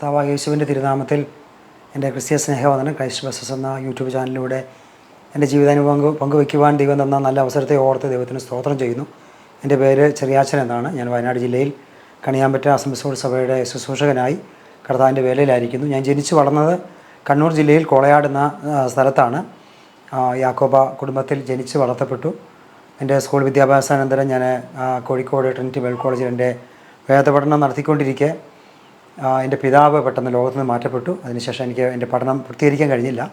കർത്താവ് യേശുവിന്റെ തിരുനാമത്തിൽ എന്റെ ക്രിസ്തീയ സ്നേഹവന്ദനം ക്രൈസ്റ്റ് ബസസ് എന്ന യൂട്യൂബ് ചാനലിലൂടെ എന്റെ ജീവിതാനുഭവം പങ്കു പങ്കുവയ്ക്കുവാൻ ദൈവം തന്ന നല്ല അവസരത്തെ ഓർത്ത് ദൈവത്തിന് സ്തോത്രം ചെയ്യുന്നു. എന്റെ പേര് ചെറിയാച്ചൻ എന്നാണ്. ഞാൻ വയനാട് ജില്ലയിൽ കണിയാമ്പറ്റ അസംബ്ലിസോൾ സഭയുടെ ശുശ്രൂഷകനായി കർത്താവിന്റെ വേലയിലായിരിക്കുന്നു. ഞാൻ ജനിച്ചു വളർന്നത് കണ്ണൂർ ജില്ലയിൽ കോളയാട് എന്ന സ്ഥലത്താണ്. യാക്കോബ കുടുംബത്തിൽ ജനിച്ച് വളർത്തപ്പെട്ടു. എന്റെ സ്കൂൾ വിദ്യാഭ്യാസാനന്തരം ഞാൻ കോഴിക്കോട് ട്രിനിറ്റി മെഡിക്കൽ കോളേജിൽ എന്റെ വേദപഠനം നടത്തിക്കൊണ്ടിരിക്കെ. എന്റെ പിതാവ് പെട്ടെന്ന് ലോകത്ത് നിന്ന് മാറ്റപ്പെട്ടു. അതിനുശേഷം എനിക്ക് എന്റെ പഠനം പൂർത്തീകരിക്കാൻ കഴിഞ്ഞില്ല.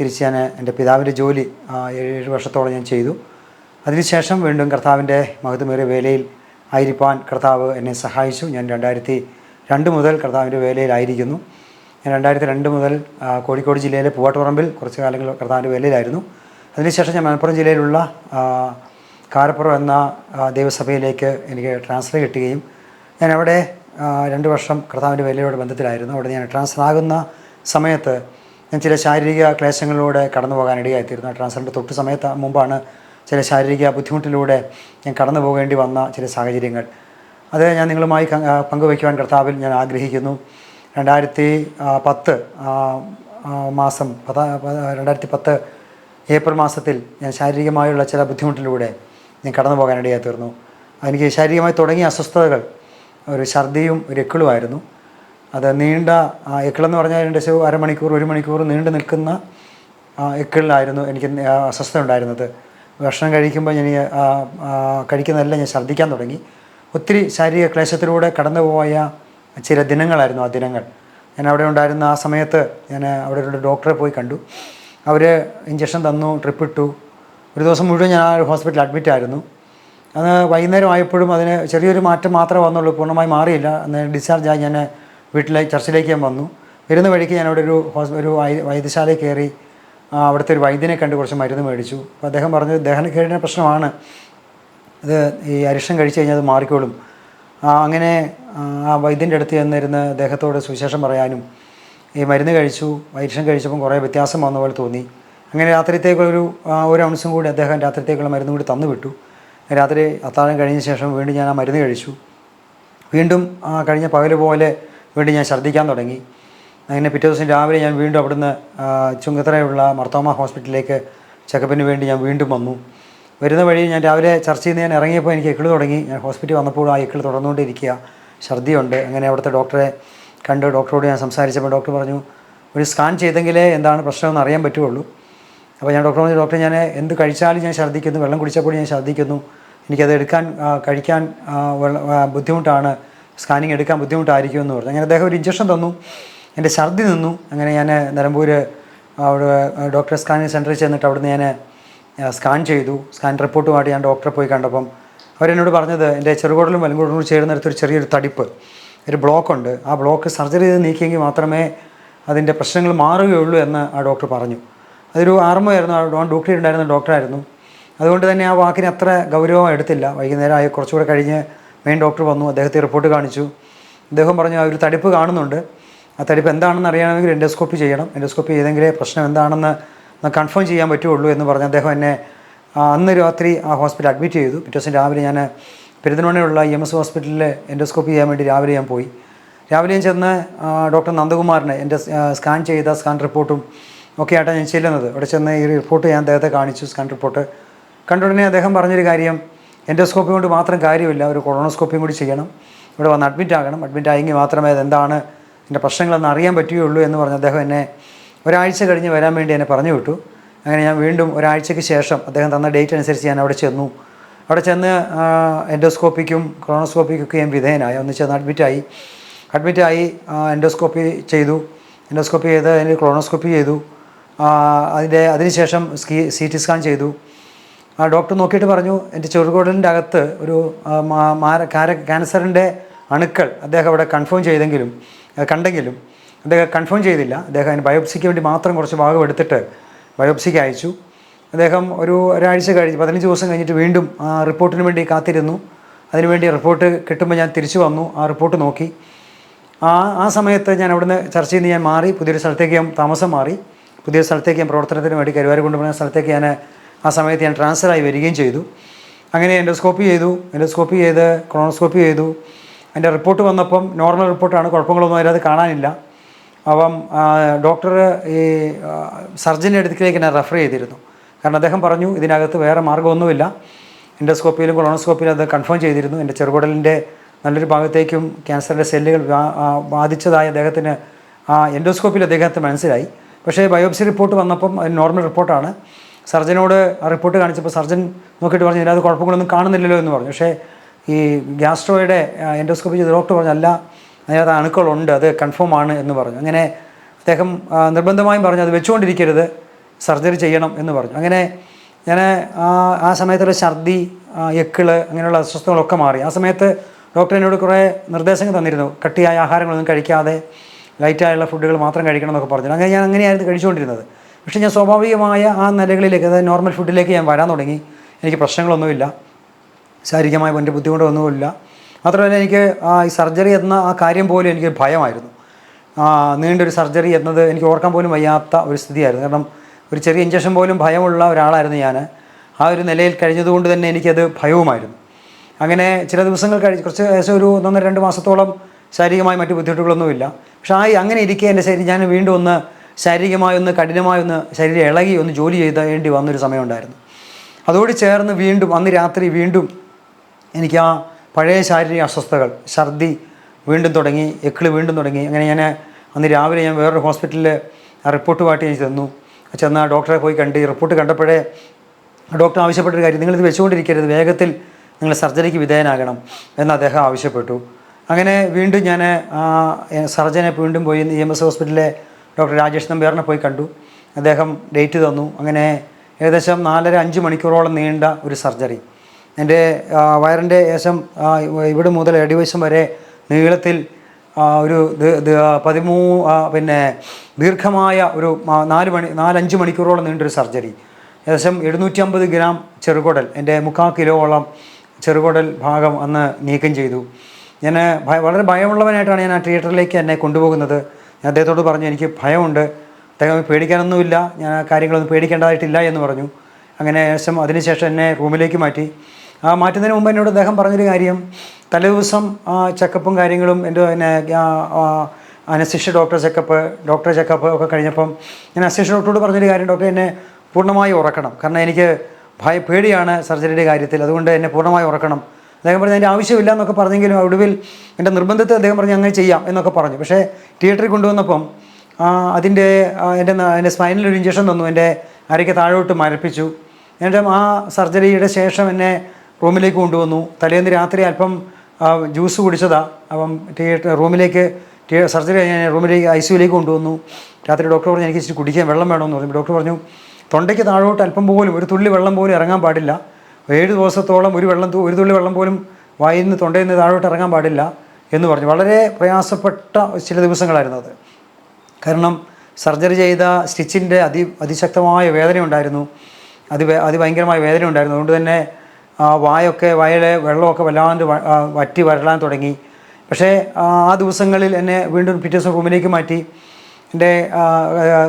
തിരിച്ച് ഞാൻ എന്റെ പിതാവിന്റെ ജോലി ഏഴ് വർഷത്തോളം ഞാൻ ചെയ്തു. അതിനുശേഷം വീണ്ടും കർത്താവിന്റെ മഹത്വമേറിയ വേലയിൽ ആയിരിക്കാൻ കർത്താവ് എന്നെ സഹായിച്ചു. ഞാൻ രണ്ടായിരത്തി രണ്ട് മുതൽ കർത്താവിന്റെ വേലയിലായിരിക്കുന്നു. ഞാൻ രണ്ടായിരത്തി രണ്ട് മുതൽ കോഴിക്കോട് ജില്ലയിലെ പൂവാട്ടുപറമ്പിൽ കുറച്ച് കാലങ്ങൾ കർത്താവിന്റെ വേലയിലായിരുന്നു. അതിനുശേഷം ഞാൻ മലപ്പുറം ജില്ലയിലുള്ള കാരപ്പുറം എന്ന ദേവസഭയിലേക്ക് എനിക്ക് ട്രാൻസ്ഫർ കിട്ടുകയും ഞാൻ അവിടെ രണ്ട് വർഷം കർത്താവിന്റെ വേലയോട് ബന്ധത്തിലായിരുന്നു. അവിടെ ഞാൻ ട്രാൻസ്ഫർ ആകുന്ന സമയത്ത് ഞാൻ ചില ശാരീരിക ക്ലേശങ്ങളിലൂടെ കടന്നു പോകാൻ ഇടയായിത്തീരുന്നു. ട്രാൻസ്ഫറിന്റെ തൊട്ട് സമയത്ത് മുമ്പാണ് ചില ശാരീരിക ബുദ്ധിമുട്ടിലൂടെ ഞാൻ കടന്നു പോകേണ്ടി വന്ന ചില സാഹചര്യങ്ങൾ. അത് ഞാൻ നിങ്ങളുമായി പങ്കുവയ്ക്കുവാൻ കർത്താവിൽ ഞാൻ ആഗ്രഹിക്കുന്നു. രണ്ടായിരത്തി പത്ത് മാസം പത രണ്ടായിരത്തി പത്ത് ഏപ്രിൽ മാസത്തിൽ ഞാൻ ശാരീരികമായുള്ള ചില ബുദ്ധിമുട്ടിലൂടെ ഞാൻ കടന്നു പോകാനിടയായി തീർന്നു എനിക്ക് ശാരീരികമായി തുടങ്ങിയ അസ്വസ്ഥതകൾ ഒരു ഛർദിയും ഒരു എക്കിളുമായിരുന്നു അത് നീണ്ട എക്കിളെന്ന് പറഞ്ഞാൽ ഏകദേശം അരമണിക്കൂർ ഒരു മണിക്കൂർ നീണ്ടു നിൽക്കുന്ന എക്കിളിലായിരുന്നു എനിക്ക് അസ്വസ്ഥ ഉണ്ടായിരുന്നത്. ഭക്ഷണം കഴിക്കുമ്പോൾ ഞാൻ കഴിക്കുന്നതെല്ലാം ഞാൻ ഛർദ്ദിക്കാൻ തുടങ്ങി. ഒത്തിരി ശാരീരിക ക്ലേശത്തിലൂടെ കടന്നുപോയ ചില ദിനങ്ങളായിരുന്നു ആ ദിനങ്ങൾ. ഞാൻ അവിടെ ഉണ്ടായിരുന്ന ആ സമയത്ത് ഞാൻ അവിടെ ഒരു ഡോക്ടറെ പോയി കണ്ടു. അവർ ഇഞ്ചക്ഷൻ തന്നു ട്രിപ്പ് ഇട്ടു. ഒരു ദിവസം മുഴുവൻ ഞാൻ ആ ഒരു ഹോസ്പിറ്റലിൽ അഡ്മിറ്റ് ആയിരുന്നു അന്ന് വൈകുന്നേരം ആയപ്പോഴും അതിന് ചെറിയൊരു മാറ്റം മാത്രമേ വന്നുള്ളൂ പൂർണമായി മാറിയില്ല. അന്ന് ഡിസ്ചാർജ് ആയി ഞാൻ വീട്ടിലേക്ക് ചർച്ചിലേക്ക് ഞാൻ വന്നു. വരുന്ന വഴിക്ക് ഞാൻ അവിടെ ഒരു ഒരു വൈദ്യശാലയിൽ കയറി അവിടുത്തെ ഒരു വൈദ്യനെ കണ്ട് കുറച്ച് മരുന്ന് മേടിച്ചു. അപ്പോൾ അദ്ദേഹം പറഞ്ഞത് ദഹനക്കേടിന്റെ പ്രശ്നമാണ്. ഇത് ഈ അരിഷ്ടം കഴിച്ചു കഴിഞ്ഞാൽ അത് മാറിക്കോളും. അങ്ങനെ ആ, വൈദ്യന്റെ അടുത്ത് ചെന്നിരുന്ന് അദ്ദേഹത്തോട് സുവിശേഷം പറയാനും ഈ മരുന്ന് കഴിച്ചു അരിഷ്ടം കഴിച്ചപ്പം കുറേ വ്യത്യാസം വന്ന പോലെ തോന്നി. അങ്ങനെ രാത്രിത്തേക്കൊരു ഒരു ഔൺസും കൂടി അദ്ദേഹം രാത്രിത്തേക്കുള്ള മരുന്നും കൂടി തന്നു വിട്ടു. രാത്രി അത്താഴം കഴിഞ്ഞ ശേഷം വീണ്ടും ഞാൻ ആ മരുന്ന് കഴിച്ചു. വീണ്ടും ആ കഴിഞ്ഞ പകൽ പോലെ വീണ്ടും ഞാൻ ഛർദ്ദിക്കാൻ തുടങ്ങി. അങ്ങനെ പിറ്റേ ദിവസം രാവിലെ ഞാൻ വീണ്ടും അവിടുന്ന് ചുങ്കത്തറയുള്ള മർത്തോമ ഹോസ്പിറ്റലിലേക്ക് ചെക്കപ്പിന് വേണ്ടി ഞാൻ വീണ്ടും വന്നു. വരുന്ന വഴി ഞാൻ രാവിലെ ചർച്ചയിൽ നിന്ന് ഞാൻ ഇറങ്ങിയപ്പോൾ എനിക്ക് എക്കിൾ തുടങ്ങി. ഞാൻ ഹോസ്പിറ്റലിൽ വന്നപ്പോൾ ആ എക്കിൾ തുടർന്നുകൊണ്ടിരിക്കുക. ഛർദിയുണ്ട് അങ്ങനെ അവിടുത്തെ ഡോക്ടറെ കണ്ട് ഡോക്ടറോട് ഞാൻ സംസാരിച്ചപ്പോൾ ഡോക്ടർ പറഞ്ഞു ഒരു സ്കാൻ ചെയ്തെങ്കിലേ എന്താണ് പ്രശ്നമെന്ന് അറിയാൻ പറ്റുള്ളൂ അപ്പോൾ ഞാൻ ഡോക്ടർ പറഞ്ഞു ഡോക്ടർ ഞാൻ എന്ത് കഴിച്ചാലും ഞാൻ ഛർദ്ദിക്കുന്നു വെള്ളം കുടിച്ചപ്പോൾ ഞാൻ ഛർദ്ദിക്കുന്നു. എനിക്കത് എടുക്കാൻ കഴിക്കാൻ ബുദ്ധിമുട്ടാണ്. സ്കാനിങ് എടുക്കാൻ ബുദ്ധിമുട്ടായിരിക്കും എന്ന് പറഞ്ഞു. അങ്ങനെ അദ്ദേഹം ഒരു ഇഞ്ചക്ഷൻ തന്നു. എന്റെ ഛർദി നിന്നു. അങ്ങനെ ഞാൻ നിലമ്പൂർ അവിടെ ഡോക്ടർ സ്കാനിങ് സെന്ററിൽ ചെന്നിട്ട് അവിടുന്ന് ഞാൻ സ്കാൻ ചെയ്തു. സ്കാൻ റിപ്പോർട്ടുമായിട്ട് ഞാൻ ഡോക്ടറെ പോയി കണ്ടപ്പം അവരെന്നോട് പറഞ്ഞത് എന്റെ ചെറുകോടലും വലുങ്കോടലും ചേരുന്നിടത്ത് ഒരു ചെറിയൊരു തടിപ്പ് ഒരു ബ്ലോക്ക് ഉണ്ട്. ആ ബ്ലോക്ക് സർജറി ചെയ്ത് നീക്കിയെങ്കിൽ മാത്രമേ അതിന്റെ പ്രശ്നങ്ങൾ മാറുകയുള്ളൂ എന്ന് ആ ഡോക്ടർ പറഞ്ഞു. അതൊരു ആർമയായിരുന്നു ഡോൺ ഡ്യൂട്ടി ഉണ്ടായിരുന്ന ഡോക്ടറായിരുന്നു. അതുകൊണ്ട് തന്നെ ആ വാക്കിന് അത്ര ഗൗരവം എടുത്തില്ല. വൈകുന്നേരം ആയി കുറച്ചുകൂടെ കഴിഞ്ഞ് മെയിൻ ഡോക്ടർ വന്നു. അദ്ദേഹത്തെ റിപ്പോർട്ട് കാണിച്ചു. അദ്ദേഹം പറഞ്ഞു ആ ഒരു തടിപ്പ് കാണുന്നുണ്ട്. ആ തടിപ്പ് എന്താണെന്ന് അറിയണമെങ്കിൽ എൻഡോസ്കോപ്പി ചെയ്യണം. എൻഡോസ്കോപ്പി ചെയ്തെങ്കിലേ പ്രശ്നം എന്താണെന്ന് കൺഫേം ചെയ്യാൻ പറ്റുള്ളൂ എന്ന് പറഞ്ഞ് അദ്ദേഹം എന്നെ അന്ന് രാത്രി ആ ഹോസ്പിറ്റലിൽ അഡ്മിറ്റ് ചെയ്തു. പിറ്റേ ദിവസം രാവിലെ ഞാൻ പെരുന്തൽമണ്ണയുള്ള ഇ എം എസ് ഹോസ്പിറ്റലിൽ എൻഡോസ്കോപ്പി ചെയ്യാൻ വേണ്ടി രാവിലെ ഞാൻ പോയി. രാവിലെ ഞാൻ ചെന്ന് ഡോക്ടർ നന്ദകുമാറിനെ എന്റെ സ്കാൻ ചെയ്ത സ്കാൻ റിപ്പോർട്ടും ഒക്കെ ആയിട്ടാണ് ഞാൻ ചെല്ലുന്നത്. അവിടെ ചെന്ന് ഈ റിപ്പോർട്ട് ഞാൻ അദ്ദേഹത്തെ കാണിച്ചു സ്കാൻ റിപ്പോർട്ട് കണ്ട ഉടനെ അദ്ദേഹം പറഞ്ഞൊരു കാര്യം എൻഡോസ്കോപ്പി കൊണ്ട് മാത്രം കാര്യമില്ല ഒരു കൊളോണോസ്കോപ്പിയും കൂടി ചെയ്യണം. ഇവിടെ വന്ന് അഡ്മിറ്റ് ആകണം. അഡ്മിറ്റ് ആയെങ്കിൽ മാത്രമേ അതെന്താണ് എന്റെ പ്രശ്നങ്ങളെന്ന് അറിയാൻ പറ്റുകയുള്ളൂ എന്ന് പറഞ്ഞ് അദ്ദേഹം എന്നെ ഒരാഴ്ച കഴിഞ്ഞ് വരാൻ വേണ്ടി എന്നെ പറഞ്ഞു വിട്ടു. അങ്ങനെ ഞാൻ വീണ്ടും ഒരാഴ്ചയ്ക്ക് ശേഷം അദ്ദേഹം തന്ന ഡേറ്റ് അനുസരിച്ച് ഞാൻ അവിടെ ചെന്നു. അവിടെ ചെന്ന് എൻഡോസ്കോപ്പിക്കും കൊളോണോസ്കോപ്പിക്കും ഒക്കെ ഞാൻ വിധേയനായി. ഒന്ന് ചെന്ന് അഡ്മിറ്റായി അഡ്മിറ്റായി എൻഡോസ്കോപ്പി ചെയ്തു. എൻഡോസ്കോപ്പി ചെയ്ത് അതിന് കൊളോണോസ്കോപ്പി ചെയ്തു. അതിന്റെ അതിനുശേഷം സ്കീ സി ടി സ്കാൻ ചെയ്തു. ആ ഡോക്ടർ നോക്കിയിട്ട് പറഞ്ഞു എന്റെ ചെറുകുടലിന്റെ അകത്ത് ഒരു മാര ക്യാൻസറിന്റെ അണുക്കൾ അദ്ദേഹം അവിടെ കൺഫേം ചെയ്തെങ്കിലും കണ്ടെങ്കിലും അദ്ദേഹം കൺഫേം ചെയ്തില്ല. അദ്ദേഹം അതിന് ബയോപ്സിക്ക് വേണ്ടി മാത്രം കുറച്ച് ഭാഗം എടുത്തിട്ട് ബയോപ്സിക്ക് അയച്ചു. അദ്ദേഹം ഒരു ഒരാഴ്ച കഴിഞ്ഞ് പതിനഞ്ച് ദിവസം കഴിഞ്ഞിട്ട് വീണ്ടും ആ റിപ്പോർട്ടിന് വേണ്ടി കാത്തിരുന്നു. അതിനുവേണ്ടി റിപ്പോർട്ട് കിട്ടുമ്പോൾ ഞാൻ തിരിച്ചു വന്നു ആ റിപ്പോർട്ട് നോക്കി. ആ ആ സമയത്ത് ഞാൻ അവിടുന്ന് ചർച്ച ചെയ്ത് ഞാൻ മാറി പുതിയൊരു സ്ഥലത്തേക്ക് ഞാൻ താമസം മാറി. പുതിയ സ്ഥലത്തേക്ക് ഞാൻ പ്രവർത്തനത്തിന് വേണ്ടി കരുവാരി കൊണ്ടുപോകുന്ന സ്ഥലത്തേക്ക് ഞാൻ ആ സമയത്ത് ഞാൻ ട്രാൻസ്ഫറായി വരികയും ചെയ്തു. അങ്ങനെ എൻഡോസ്കോപ്പി ചെയ്തു. എൻഡോസ്കോപ്പി ചെയ്ത് ക്രോണോസ്കോപ്പി ചെയ്തു. എന്റെ റിപ്പോർട്ട് വന്നപ്പം നോർമൽ റിപ്പോർട്ടാണ് കുഴപ്പങ്ങളൊന്നും അതിനകത്ത് കാണാനില്ല. അപ്പം ഡോക്ടർ ഈ സർജന്റെ അടുത്തേക്ക് എന്നെ റെഫർ ചെയ്തിരുന്നു. കാരണം അദ്ദേഹം പറഞ്ഞു ഇതിനകത്ത് വേറെ മാർഗമൊന്നുമില്ല. എൻഡോസ്കോപ്പിയിലും കൊളോണോസ്കോപ്പിയിലും അത് കൺഫേം ചെയ്തിരുന്നു. എന്റെ ചെറുകുടലിന്റെ നല്ലൊരു ഭാഗത്തേക്കും ക്യാൻസറിന്റെ സെല്ലുകൾ ബാധിച്ചതായ അദ്ദേഹത്തിന് ആ എൻഡോസ്കോപ്പിൽ അദ്ദേഹത്തെ മനസ്സിലായി. പക്ഷേ ബയോപ്സി റിപ്പോർട്ട് വന്നപ്പം അത് നോർമൽ റിപ്പോർട്ടാണ്. സർജനോട് ആ റിപ്പോർട്ട് കാണിച്ചപ്പോൾ സർജൻ നോക്കിയിട്ട് പറഞ്ഞു ഇതിനകത്ത് കുഴപ്പങ്ങളൊന്നും കാണുന്നില്ലല്ലോ എന്ന് പറഞ്ഞു. പക്ഷേ ഈ ഗ്യാസ്ട്രോയുടെ എൻഡോസ്കോപ്പി ചെയ്ത് ഡോക്ടർ പറഞ്ഞു അല്ല അതിനകത്ത് അണുക്കളുണ്ട് അത് കൺഫേം ആണ് എന്ന് പറഞ്ഞു. അങ്ങനെ അദ്ദേഹം നിർബന്ധമായും പറഞ്ഞു അത് വെച്ചുകൊണ്ടിരിക്കരുത് സർജറി ചെയ്യണം എന്ന് പറഞ്ഞു. അങ്ങനെ ഞാൻ ആ സമയത്തുള്ള ഛർദി എക്കിൾ അങ്ങനെയുള്ള അസ്വസ്ഥതകളൊക്കെ മാറി. ആ സമയത്ത് ഡോക്ടർ എന്നോട് കുറേ നിർദ്ദേശങ്ങൾ തന്നിരുന്നു. കട്ടിയായ ആഹാരങ്ങളൊന്നും കഴിക്കാതെ ലൈറ്റായുള്ള ഫുഡുകൾ മാത്രം കഴിക്കണം എന്നൊക്കെ പറഞ്ഞു അങ്ങനെ ഞാൻ അങ്ങനെയായിരുന്നു കഴിച്ചുകൊണ്ടിരുന്നത്. പക്ഷേ ഞാൻ സ്വാഭാവികമായ ആ നിലകളിലേക്ക് അതായത് നോർമൽ ഫുഡിലേക്ക് ഞാൻ വരാൻ തുടങ്ങി. എനിക്ക് പ്രശ്നങ്ങളൊന്നുമില്ല. ശാരീരികമായ എന്റെ ബുദ്ധിമുട്ടൊന്നുമില്ല മാത്രമല്ല എനിക്ക് ആ ഈ സർജറി എന്ന ആ കാര്യം പോലും എനിക്ക് ഭയമായിരുന്നു. നീണ്ടൊരു സർജറി എന്നത് എനിക്ക് ഓർക്കാൻ പോലും വയ്യാത്ത ഒരു സ്ഥിതിയായിരുന്നു. കാരണം ഒരു ചെറിയ ഇഞ്ചക്ഷൻ പോലും ഭയമുള്ള ഒരാളായിരുന്നു ഞാൻ. ആ ഒരു നിലയിൽ കഴിഞ്ഞതുകൊണ്ട് തന്നെ എനിക്കത് ഭയവുമായിരുന്നു. അങ്ങനെ ചില ദിവസങ്ങൾ കഴിച്ച് കുറച്ച് ഏകദേശം ഒരു ഒന്നൊന്നര രണ്ട് മാസത്തോളം ശാരീരികമായി മറ്റു ബുദ്ധിമുട്ടുകളൊന്നുമില്ല. പക്ഷേ അങ്ങനെ ഇരിക്കുക എന്റെ ശരീരം ഞാൻ വീണ്ടും ഒന്ന് ശാരീരികമായി ഒന്ന് കഠിനമായി ഒന്ന് ശരീരം ഇളകി ഒന്ന് ജോലി ചെയ്തേണ്ടി വന്നൊരു സമയമുണ്ടായിരുന്നു. അതോട് ചേർന്ന് വീണ്ടും അന്ന് രാത്രി വീണ്ടും എനിക്ക് ആ പഴയ ശാരീരിക അസ്വസ്ഥതകൾ ഛർദി വീണ്ടും തുടങ്ങി എക്കിൾ വീണ്ടും തുടങ്ങി. അങ്ങനെ ഞാൻ അന്ന് രാവിലെ ഞാൻ വേറൊരു ഹോസ്പിറ്റലിൽ റിപ്പോർട്ടുമായിട്ട് ഞാൻ ചെന്നു. ചെന്ന് ആ ഡോക്ടറെ പോയി കണ്ട്. ഈ റിപ്പോർട്ട് കണ്ടപ്പോഴേ ഡോക്ടർ ആവശ്യപ്പെട്ടൊരു കാര്യം നിങ്ങളിത് വെച്ചുകൊണ്ടിരിക്കരുത്. വേഗത്തിൽ നിങ്ങൾ സർജറിക്ക് വിധേയനാകണം എന്ന് അദ്ദേഹം ആവശ്യപ്പെട്ടു. അങ്ങനെ വീണ്ടും ഞാൻ സർജനെ വീണ്ടും പോയി ഇ എം എസ് ഹോസ്പിറ്റലിലെ ഡോക്ടർ രാജേഷ് നമ്പ്യാറിനെ പോയി കണ്ടു. അദ്ദേഹം ഡേറ്റ് തന്നു. അങ്ങനെ ഏകദേശം നാലര അഞ്ച് മണിക്കൂറോളം നീണ്ട ഒരു സർജറി. എന്റെ വയറിന്റെ ഏകദേശം ഇവിടെ മുതൽ അടിവശം വരെ നീളത്തിൽ ഒരു പതിമൂ പിന്നെ ദീർഘമായ ഒരു നാല് മണി നാലഞ്ച് മണിക്കൂറോളം നീണ്ടൊരു സർജറി. ഏകദേശം എഴുന്നൂറ്റി അമ്പത് ഗ്രാം ചെറുകുടൽ എന്റെ മുക്കാൽ കിലോളം ചെറുകുടൽ ഭാഗം അന്ന് നീക്കം ചെയ്തു. ഞാൻ വളരെ ഭയമുള്ളവനായിട്ടാണ് ഞാൻ ആ തിയേറ്ററിലേക്ക് എന്നെ കൊണ്ടുപോകുന്നത്. ഞാൻ അദ്ദേഹത്തോട് പറഞ്ഞു എനിക്ക് ഭയമുണ്ട്. അദ്ദേഹം പേടിക്കാനൊന്നുമില്ല. ഞാൻ ആ കാര്യങ്ങളൊന്നും പേടിക്കേണ്ടതായിട്ടില്ല എന്ന് പറഞ്ഞു. അങ്ങനെ ശേഷം അതിനുശേഷം എന്നെ റൂമിലേക്ക് മാറ്റി. ആ മാറ്റുന്നതിന് മുമ്പ് എന്നോട് അദ്ദേഹം പറഞ്ഞൊരു കാര്യം. തലേ ദിവസം ആ ചെക്കപ്പും കാര്യങ്ങളും എന്റെ പിന്നെ anaesthesia doctor checkup doctor checkup ഒക്കെ കഴിഞ്ഞപ്പം ഞാൻ അസിഷ്യ ഡോക്ടറോട് പറഞ്ഞൊരു കാര്യം. ഡോക്ടർ എന്നെ പൂർണമായി ഉറക്കണം. കാരണം എനിക്ക് ഭയ പേടിയാണ് സർജറിയുടെ കാര്യത്തിൽ. അതുകൊണ്ട് എന്നെ പൂർണമായി ഉറക്കണം. അദ്ദേഹം പറഞ്ഞു അതിന്റെ ആവശ്യമില്ല എന്നൊക്കെ പറഞ്ഞെങ്കിലും ഒടുവിൽ എന്റെ നിർബന്ധത്തെ അദ്ദേഹം പറഞ്ഞു അങ്ങനെ ചെയ്യാം എന്നൊക്കെ പറഞ്ഞു. പക്ഷേ തിയേറ്ററിൽ കൊണ്ടുവന്നപ്പം അതിന്റെ എന്റെ എന്റെ സ്പൈനൽ ഒരു ഇഞ്ചക്ഷൻ തന്നു എന്റെ അരയ്ക്ക് താഴോട്ട് മരപ്പിച്ചു. എന്നിട്ട് ആ സർജറിയുടെ ശേഷം എന്നെ റൂമിലേക്ക് കൊണ്ടുവന്നു. തലേന്ന് രാത്രി അല്പം ജ്യൂസ് കുടിച്ചതാണ് അപ്പം തിയേറ്റർ റൂമിലേക്ക് സർജറി ഞാൻ റൂമിലേക്ക് ഐ സിയുലേക്ക് കൊണ്ടുവന്നു. രാത്രി ഡോക്ടർ പറഞ്ഞു എനിക്ക് ഇച്ചിരി കുടിക്കാൻ വെള്ളം വേണമെന്ന് പറഞ്ഞു. ഡോക്ടർ പറഞ്ഞു തൊണ്ടയ്ക്ക് താഴോട്ട് അല്പം പോലും ഒരു തുള്ളി വെള്ളം പോലും ഇറങ്ങാൻ പാടില്ല. ഏഴ് ദിവസത്തോളം ഒരു വെള്ളം ഒരു തുള്ളി വെള്ളം പോലും വായിൽ നിന്ന് തൊണ്ടയിൽ നിന്ന് താഴോട്ട് ഇറങ്ങാൻ പാടില്ല എന്ന് പറഞ്ഞു. വളരെ പ്രയാസപ്പെട്ട ചില ദിവസങ്ങളായിരുന്നു അത്. കാരണം സർജറി ചെയ്ത സ്റ്റിച്ചിന്റെ അതി അതിശക്തമായ വേദന ഉണ്ടായിരുന്നു. അതി അതിഭയങ്കരമായ വേദന ഉണ്ടായിരുന്നു. അതുകൊണ്ട് തന്നെ വായൊക്കെ വയലെ വെള്ളമൊക്കെ വല്ലാണ്ട് വറ്റി വരളാൻ തുടങ്ങി. പക്ഷേ ആ ദിവസങ്ങളിൽ എന്നെ വീണ്ടും പിറ്റേ ദിവസം റൂമിലേക്ക് മാറ്റി. എന്റെ